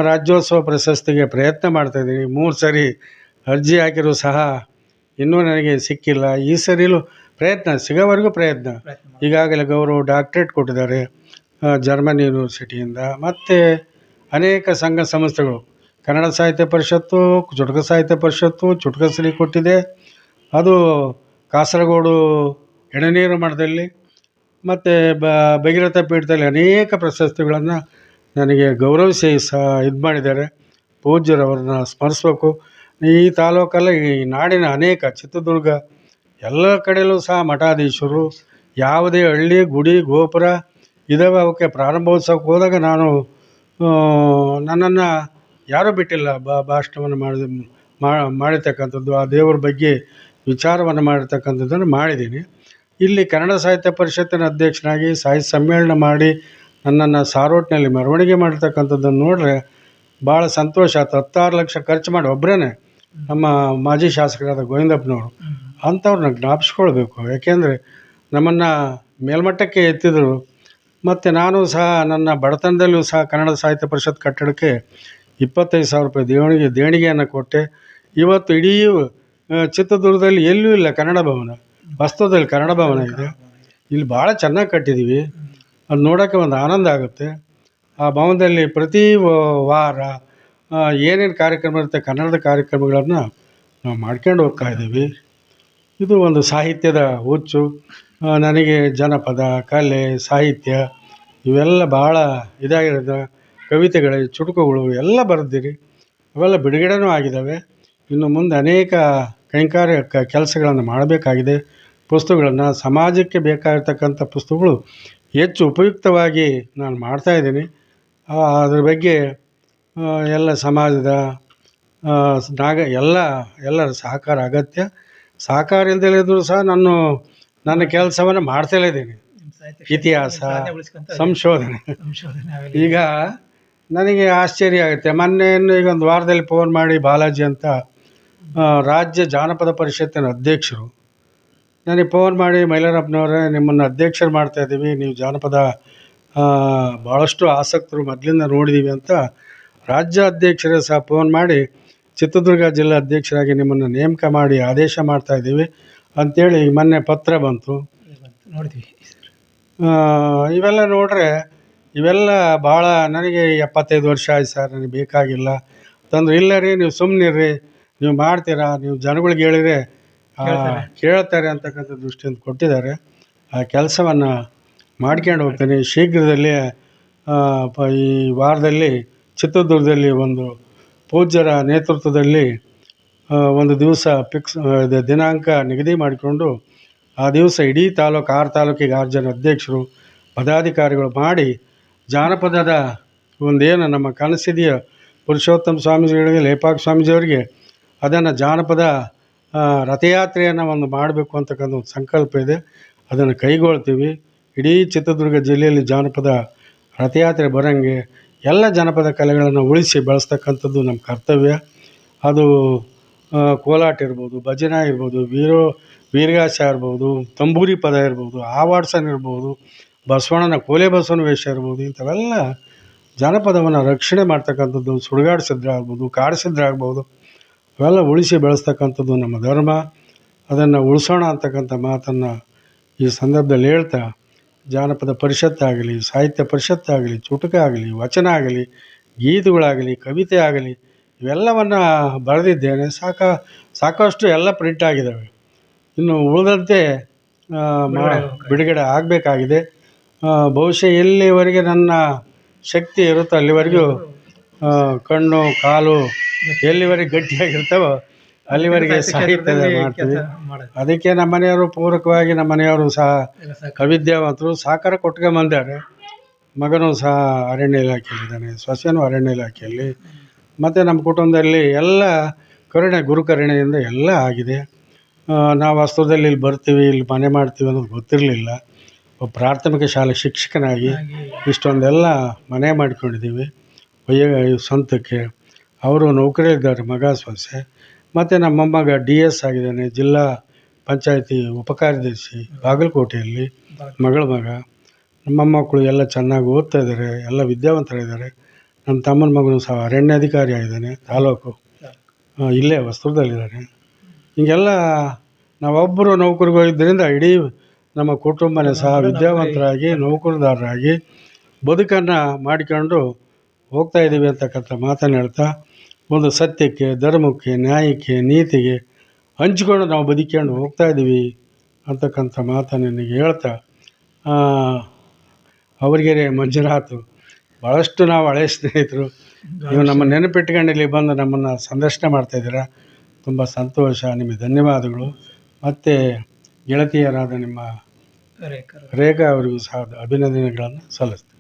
[SPEAKER 2] ರಾಜ್ಯೋತ್ಸವ ಪ್ರಶಸ್ತಿಗೆ ಪ್ರಯತ್ನ ಮಾಡ್ತಾಯಿದ್ದೀನಿ ಮೂರು ಸರಿ ಅರ್ಜಿ ಹಾಕಿರೂ ಸಹ ಇನ್ನೂ ನನಗೆ ಸಿಕ್ಕಿಲ್ಲ. ಈ ಸರಿಲೂ ಪ್ರಯತ್ನ ಸಿಗೋವರೆಗೂ ಪ್ರಯತ್ನ. ಈಗಾಗಲೇ ಗೌರವ ಡಾಕ್ಟ್ರೇಟ್ ಕೊಟ್ಟಿದ್ದಾರೆ. ಜರ್ಮನ್ ಯೂನಿವರ್ಸಿಟಿಯಿಂದ. ಮತ್ತು ಅನೇಕ ಸಂಘ ಸಂಸ್ಥೆಗಳು. ಕನ್ನಡ ಸಾಹಿತ್ಯ ಪರಿಷತ್ತು, ಚುಟಕ ಸಾಹಿತ್ಯ ಪರಿಷತ್ತು ಚುಟಕಶ್ರೀ ಕೊಟ್ಟಿದೆ. ಅದು ಕಾಸರಗೋಡು ಎಡನೀರು ಮಠದಲ್ಲಿ, ಮತ್ತು ಭಗೀರಥ ಪೀಠದಲ್ಲಿ ಅನೇಕ ಪ್ರಶಸ್ತಿಗಳನ್ನು ನನಗೆ ಗೌರವಿಸಿ ಸಹ ಇದು ಮಾಡಿದ್ದಾರೆ. ಪೂಜ್ಯರವ್ರನ್ನ ಸ್ಮರಿಸ್ಬೇಕು. ಈ ತಾಲೂಕಲ್ಲಿ, ಈ ನಾಡಿನ ಅನೇಕ ಚಿತ್ರದುರ್ಗ ಎಲ್ಲ ಕಡೆಯಲ್ಲೂ ಸಹ ಮಠಾಧೀಶರು, ಯಾವುದೇ ಹಳ್ಳಿ, ಗುಡಿ, ಗೋಪುರ ಇದಾವೆ ಅವಕ್ಕೆ ಪ್ರಾರಂಭೋತ್ಸವಕ್ಕೆ ಹೋದಾಗ ನಾನು ನನ್ನನ್ನು ಯಾರೂ ಬಿಟ್ಟಿಲ್ಲ ಭಾಷಣವನ್ನು ಮಾಡಿದ ಮಾಡಿರ್ತಕ್ಕಂಥದ್ದು ಆ ದೇವರ ಬಗ್ಗೆ ವಿಚಾರವನ್ನು ಮಾಡಿರ್ತಕ್ಕಂಥದ್ದನ್ನು ಮಾಡಿದ್ದೀನಿ. ಇಲ್ಲಿ ಕನ್ನಡ ಸಾಹಿತ್ಯ ಪರಿಷತ್ತಿನ ಅಧ್ಯಕ್ಷನಾಗಿ ಸಾಹಿತ್ಯ ಸಮ್ಮೇಳನ ಮಾಡಿ ನನ್ನನ್ನು ಸಾರೋಟ್ನಲ್ಲಿ ಮೆರವಣಿಗೆ ಮಾಡಿರ್ತಕ್ಕಂಥದ್ದನ್ನು ನೋಡಿದ್ರೆ ಭಾಳ ಸಂತೋಷ ಆಯ್ತು. ಹತ್ತಾರು ಲಕ್ಷ ಖರ್ಚು ಮಾಡಿ ಒಬ್ಬರೇ ನಮ್ಮ ಮಾಜಿ ಶಾಸಕರಾದ ಗೋವಿಂದಪ್ಪನವರು. ಅಂಥವ್ರನ್ನ ಜ್ಞಾಪಿಸ್ಕೊಳ್ಬೇಕು. ಯಾಕೆಂದರೆ ನಮ್ಮನ್ನು ಮೇಲ್ಮಟ್ಟಕ್ಕೆ ಎತ್ತಿದರು ಮತ್ತು ನಾನು ಸಹ ನನ್ನ ಬಡತನದಲ್ಲೂ ಸಹ ಕನ್ನಡ ಸಾಹಿತ್ಯ ಪರಿಷತ್ ಕಟ್ಟಡಕ್ಕೆ ಇಪ್ಪತ್ತೈದು ಸಾವಿರ ರೂಪಾಯಿ ದೇಣಿಗೆ ದೇಣಿಗೆಯನ್ನು ಕೊಟ್ಟೆ. ಇವತ್ತು ಇಡೀ ಚಿತ್ರದುರ್ಗದಲ್ಲಿ ಎಲ್ಲೂ ಇಲ್ಲ ಕನ್ನಡ ಭವನ. ವಾಸ್ತವದಲ್ಲಿ ಕನ್ನಡ ಭವನ ಇದೆ. ಇಲ್ಲಿ ಭಾಳ ಚೆನ್ನಾಗಿ ಕಟ್ಟಿದ್ದೀವಿ ಅದು ನೋಡೋಕ್ಕೆ ಒಂದು ಆನಂದ ಆಗುತ್ತೆ. ಆ ಭವನದಲ್ಲಿ ಪ್ರತಿ ವಾರ ಏನೇನು ಕಾರ್ಯಕ್ರಮ ಇರುತ್ತೆ, ಕನ್ನಡದ ಕಾರ್ಯಕ್ರಮಗಳನ್ನು ನಾವು ಮಾಡ್ಕೊಂಡು ಹೋಗ್ತಾ ಇದ್ದೀವಿ. ಇದು ಒಂದು ಸಾಹಿತ್ಯದ ಹುಚ್ಚು. ನನಗೆ ಜನಪದ, ಕಲೆ, ಸಾಹಿತ್ಯ ಇವೆಲ್ಲ ಭಾಳ ಇದಾಗಿರೋದು. ಕವಿತೆಗಳು, ಚುಟುಕುಗಳು ಎಲ್ಲ ಬರೆದಿರಿ ಅವೆಲ್ಲ ಬಿಡುಗಡೆನೂ ಆಗಿದ್ದಾವೆ. ಇನ್ನು ಮುಂದೆ ಅನೇಕ ಕೈಂಕಾರ್ಯ ಕೆಲಸಗಳನ್ನು ಮಾಡಬೇಕಾಗಿದೆ. ಪುಸ್ತಕಗಳನ್ನು ಸಮಾಜಕ್ಕೆ ಬೇಕಾಗಿರ್ತಕ್ಕಂಥ ಪುಸ್ತಕಗಳು ಹೆಚ್ಚು ಉಪಯುಕ್ತವಾಗಿ ನಾನು ಮಾಡ್ತಾಯಿದ್ದೀನಿ ಅದ್ರ ಬಗ್ಗೆ ಎಲ್ಲ ಸಮಾಜದ ನಾಗ, ಎಲ್ಲ, ಎಲ್ಲರ ಸಹಕಾರ ಅಗತ್ಯ. ಸಹಕಾರ ಇಲ್ಲದೇ ಇದ್ದರೂ ಸಹ ನಾನು ನನ್ನ ಕೆಲಸವನ್ನು ಮಾಡ್ತಲೇ ಇದ್ದೀನಿ. ಇತಿಹಾಸ ಸಂಶೋಧನೆ. ಈಗ ನನಗೆ ಆಶ್ಚರ್ಯ ಆಗುತ್ತೆ. ಮೊನ್ನೆ ಇನ್ನು ಈಗ ಒಂದು ವಾರದಲ್ಲಿ ಫೋನ್ ಮಾಡಿ ಬಾಲಾಜಿ ಅಂತ ರಾಜ್ಯ ಜಾನಪದ ಪರಿಷತ್ತಿನ ಅಧ್ಯಕ್ಷರು. ನನಗೆ ಫೋನ್ ಮಾಡಿ ಮೈಲಾರಪ್ಪನವರೇ ನಿಮ್ಮನ್ನು ಅಧ್ಯಕ್ಷರು ಮಾಡ್ತಾ ಇದ್ದೀವಿ. ನೀವು ಜಾನಪದ ಭಾಳಷ್ಟು ಆಸಕ್ತರು ಮೊದಲಿಂದ ನೋಡಿದ್ದೀವಿ ಅಂತ ರಾಜ್ಯ ಅಧ್ಯಕ್ಷರೇ ಸಹ ಫೋನ್ ಮಾಡಿ ಚಿತ್ರದುರ್ಗ ಜಿಲ್ಲಾ ಅಧ್ಯಕ್ಷರಾಗಿ ನಿಮ್ಮನ್ನು ನೇಮಕ ಮಾಡಿ ಆದೇಶ ಮಾಡ್ತಾ ಅಂಥೇಳಿ ಮೊನ್ನೆ ಪತ್ರ ಬಂತು.
[SPEAKER 1] ನೋಡ್ತೀವಿ
[SPEAKER 2] ಆ, ಇವೆಲ್ಲ ನೋಡ್ರೆ ಇವೆಲ್ಲ ಭಾಳ ನನಗೆ ಎಪ್ಪತ್ತೈದು ವರ್ಷ ಆಯ್ತು ಸರ್ ನನಗೆ ಬೇಕಾಗಿಲ್ಲ. ತಂದ್ರೆ ಇಲ್ಲ ರೀ ನೀವು ಸುಮ್ಮನಿರ್ರಿ ನೀವು ಮಾಡ್ತೀರಾ ನೀವು ಜನಗಳಿಗೆ ಹೇಳಿದ್ರೆ
[SPEAKER 1] ಕೇಳ್ತಾರೆ.
[SPEAKER 2] ಅಂತಕ್ಕಂಥ ದೃಷ್ಟಿಯಿಂದ ಕೊಟ್ಟಿದ್ದಾರೆ. ಆ ಕೆಲಸವನ್ನು ಮಾಡ್ಕೊಂಡು ಹೋಗ್ತೀನಿ. ಶೀಘ್ರದಲ್ಲಿ ಈ ವಾರದಲ್ಲಿ ಚಿತ್ರದುರ್ಗದಲ್ಲಿ ಒಂದು ಪೂಜ್ಯರ ನೇತೃತ್ವದಲ್ಲಿ ಒಂದು ದಿವಸ ಫಿಕ್ಸ್ ದಿನಾಂಕ ನಿಗದಿ ಮಾಡಿಕೊಂಡು ಆ ದಿವಸ ಇಡೀ ತಾಲೂಕು, ಆರು ತಾಲೂಕಿಗೆ ಆರು ಜನ ಅಧ್ಯಕ್ಷರು, ಪದಾಧಿಕಾರಿಗಳು ಮಾಡಿ ಜಾನಪದದ ಒಂದೇನು ನಮ್ಮ ಕನಸಿದೆಯ ಪುರುಷೋತ್ತಮ ಸ್ವಾಮೀಜಿಗಳಿಗೆ, ಲೇಪಾಕ್ ಸ್ವಾಮೀಜಿಯವರಿಗೆ ಅದನ್ನು ಜಾನಪದ ರಥಯಾತ್ರೆಯನ್ನು ಒಂದು ಮಾಡಬೇಕು ಅಂತಕ್ಕಂಥ ಒಂದು ಸಂಕಲ್ಪ ಇದೆ. ಅದನ್ನು ಕೈಗೊಳ್ತೀವಿ. ಇಡೀ ಚಿತ್ರದುರ್ಗ ಜಿಲ್ಲೆಯಲ್ಲಿ ಜಾನಪದ ರಥಯಾತ್ರೆ ಬರೋಂಗೆ ಎಲ್ಲ ಜಾನಪದ ಕಲೆಗಳನ್ನು ಉಳಿಸಿ ಬೆಳೆಸ್ತಕ್ಕಂಥದ್ದು ನಮ್ಮ ಕರ್ತವ್ಯ. ಅದು ಕೋಲಾಟ ಇರ್ಬೋದು, ಭಜನೆ ಇರ್ಬೋದು, ವೀರೋ ವೀರಗಾಸೆ ಇರ್ಬೋದು, ತಂಬೂರಿ ಪದ ಇರ್ಬೋದು, ಆವಾಡ್ಸನ್ ಇರ್ಬೋದು, ಬಸವಣ್ಣನ ಕೋಲೆ ಬಸವನ ವೇಷ ಇರ್ಬೋದು, ಇಂಥವೆಲ್ಲ ಜಾನಪದವನ್ನು ರಕ್ಷಣೆ ಮಾಡ್ತಕ್ಕಂಥದ್ದು ಸುಡುಗಾಡಿಸಿದ್ರೆ ಆಗ್ಬೋದು ಕಾಡಿಸಿದ್ರೆ ಆಗ್ಬೋದು, ಇವೆಲ್ಲ ಉಳಿಸಿ ಬೆಳೆಸ್ತಕ್ಕಂಥದ್ದು ನಮ್ಮ ಧರ್ಮ. ಅದನ್ನು ಉಳಿಸೋಣ ಅಂತಕ್ಕಂಥ ಮಾತನ್ನು ಈ ಸಂದರ್ಭದಲ್ಲಿ ಹೇಳ್ತಾ, ಜಾನಪದ ಪರಿಷತ್ತಾಗಲಿ ಸಾಹಿತ್ಯ ಪರಿಷತ್ತಾಗಲಿ ಚುಟುಕ ಆಗಲಿ, ವಚನ ಆಗಲಿ, ಗೀತೆಗಳಾಗಲಿ, ಕವಿತೆ ಆಗಲಿ ಇವೆಲ್ಲವನ್ನು ಬರೆದಿದ್ದೇನೆ. ಸಾಕ ಸಾಕಷ್ಟು ಎಲ್ಲ ಪ್ರಿಂಟ್ ಆಗಿದ್ದಾವೆ ಇನ್ನು ಉಳಿದಂತೆ ಬಿಡುಗಡೆ ಆಗಬೇಕಾಗಿದೆ. ಬಹುಶಃ ಎಲ್ಲಿವರೆಗೆ ನನ್ನ ಶಕ್ತಿ ಇರುತ್ತೋ ಅಲ್ಲಿವರೆಗೂ ಕಣ್ಣು ಕಾಲು ಎಲ್ಲಿವರೆಗೆ ಗಟ್ಟಿಯಾಗಿರ್ತಾವೋ ಅಲ್ಲಿವರೆಗೆ ಸಾಹಿತ್ಯದ ಮಾಡ್ತೀವಿ. ಅದಕ್ಕೆ ನಮ್ಮ ಮನೆಯವರು ಪೂರಕವಾಗಿ ನಮ್ಮ ಮನೆಯವರು ಸಹ ಕವಿದ್ಯಾವಂತರು ಸಹಕಾರ. ಕೊಟ್ಕೊಂಬಂದಾರೆ. ಮಗನೂ ಸಹ ಅರಣ್ಯ ಇಲಾಖೆಯಲ್ಲಿದ್ದಾನೆ. ಸೊಸೆನೂ ಅರಣ್ಯ ಇಲಾಖೆಯಲ್ಲಿ. ಮತ್ತು ನಮ್ಮ ಕುಟುಂಬದಲ್ಲಿ ಎಲ್ಲ ಕರುಣೆ ಗುರುಕರುಣೆಯಿಂದ ಎಲ್ಲ ಆಗಿದೆ. ನಾವು ಅಸ್ತ್ರದಲ್ಲಿ ಇಲ್ಲಿ ಬರ್ತೀವಿ ಇಲ್ಲಿ ಮನೆ ಮಾಡ್ತೀವಿ ಅನ್ನೋದು ಗೊತ್ತಿರಲಿಲ್ಲ. ಒಬ್ಬ ಪ್ರಾಥಮಿಕ ಶಾಲೆ ಶಿಕ್ಷಕನಾಗಿ ಇಷ್ಟೊಂದೆಲ್ಲ ಮನೆ ಮಾಡ್ಕೊಂಡಿದ್ದೀವಿ. ವಯ್ಯ ಸ್ವಂತಕ್ಕೆ. ಅವರು ನೌಕರಿ ಇದ್ದಾರೆ ಮಗ ಸೊಸೆ ಮತ್ತು ನಮ್ಮ ಮೊಮ್ಮಗ ಡಿ ಎಸ್ ಆಗಿದ್ದಾನೆ ಜಿಲ್ಲಾ ಪಂಚಾಯಿತಿ ಉಪಕಾರ್ಯದರ್ಶಿ ಬಾಗಲಕೋಟೆಯಲ್ಲಿ ಮಗಳ ಮಗ. ನಮ್ಮ ಮಕ್ಕಳು ಎಲ್ಲ ಚೆನ್ನಾಗಿ ಓದ್ತಾ ಇದ್ದಾರೆ ಎಲ್ಲ ವಿದ್ಯಾವಂತರಿದ್ದಾರೆ. ನಮ್ಮ ತಮ್ಮನ ಮಗನು ಸಹ ಅರಣ್ಯಾಧಿಕಾರಿ ಆಗಿದ್ದಾನೆ ತಾಲೂಕು. ಇಲ್ಲೇ ವಸ್ತುದಲ್ಲಿದ್ದಾನೆ ಹೀಗೆಲ್ಲ ನಾವೊಬ್ಬರು ನೌಕರಿಗೋಗಿದ್ದರಿಂದ ಇಡೀ ನಮ್ಮ ಕುಟುಂಬನೇ ಸಹ ವಿದ್ಯಾವಂತರಾಗಿ ನೌಕರದಾರರಾಗಿ ಬದುಕನ್ನು ಮಾಡಿಕೊಂಡು ಹೋಗ್ತಾ ಇದ್ದೀವಿ ಅಂತಕ್ಕಂಥ ಮಾತನ್ನು ಹೇಳ್ತಾ ಒಂದು ಸತ್ಯಕ್ಕೆ ಧರ್ಮಕ್ಕೆ ನ್ಯಾಯಕ್ಕೆ ನೀತಿಗೆ ಹಂಚಿಕೊಂಡು ನಾವು ಬದುಕೊಂಡು ಹೋಗ್ತಾ ಇದ್ದೀವಿ ಅಂತಕ್ಕಂಥ ಮಾತನ್ನು ನಿನಗೆ ಹೇಳ್ತಾ ಅವರಿಗೆ ಅವರಿಗೆರೆ ಮಂಜುನಾಥ್ ಭಾಳಷ್ಟು ನಾವು ಹಳೆಯ ಸ್ನೇಹಿತರು. ನೀವು ನಮ್ಮ ನೆನಪಿಟ್ಕೊಂಡು ಇಲ್ಲಿ ಬಂದು ನಮ್ಮನ್ನು ಸಂದರ್ಶನ ಮಾಡ್ತಾಯಿದ್ದೀರಾ ತುಂಬ ಸಂತೋಷ ನಿಮಗೆ ಧನ್ಯವಾದಗಳು. ಮತ್ತು ಗೆಳತಿಯರಾದ ನಿಮ್ಮ ರೇಖಾ ಅವರಿಗೂ ಸಹ ಅಭಿನಂದನೆಗಳನ್ನು ಸಲ್ಲಿಸ್ತೀನಿ.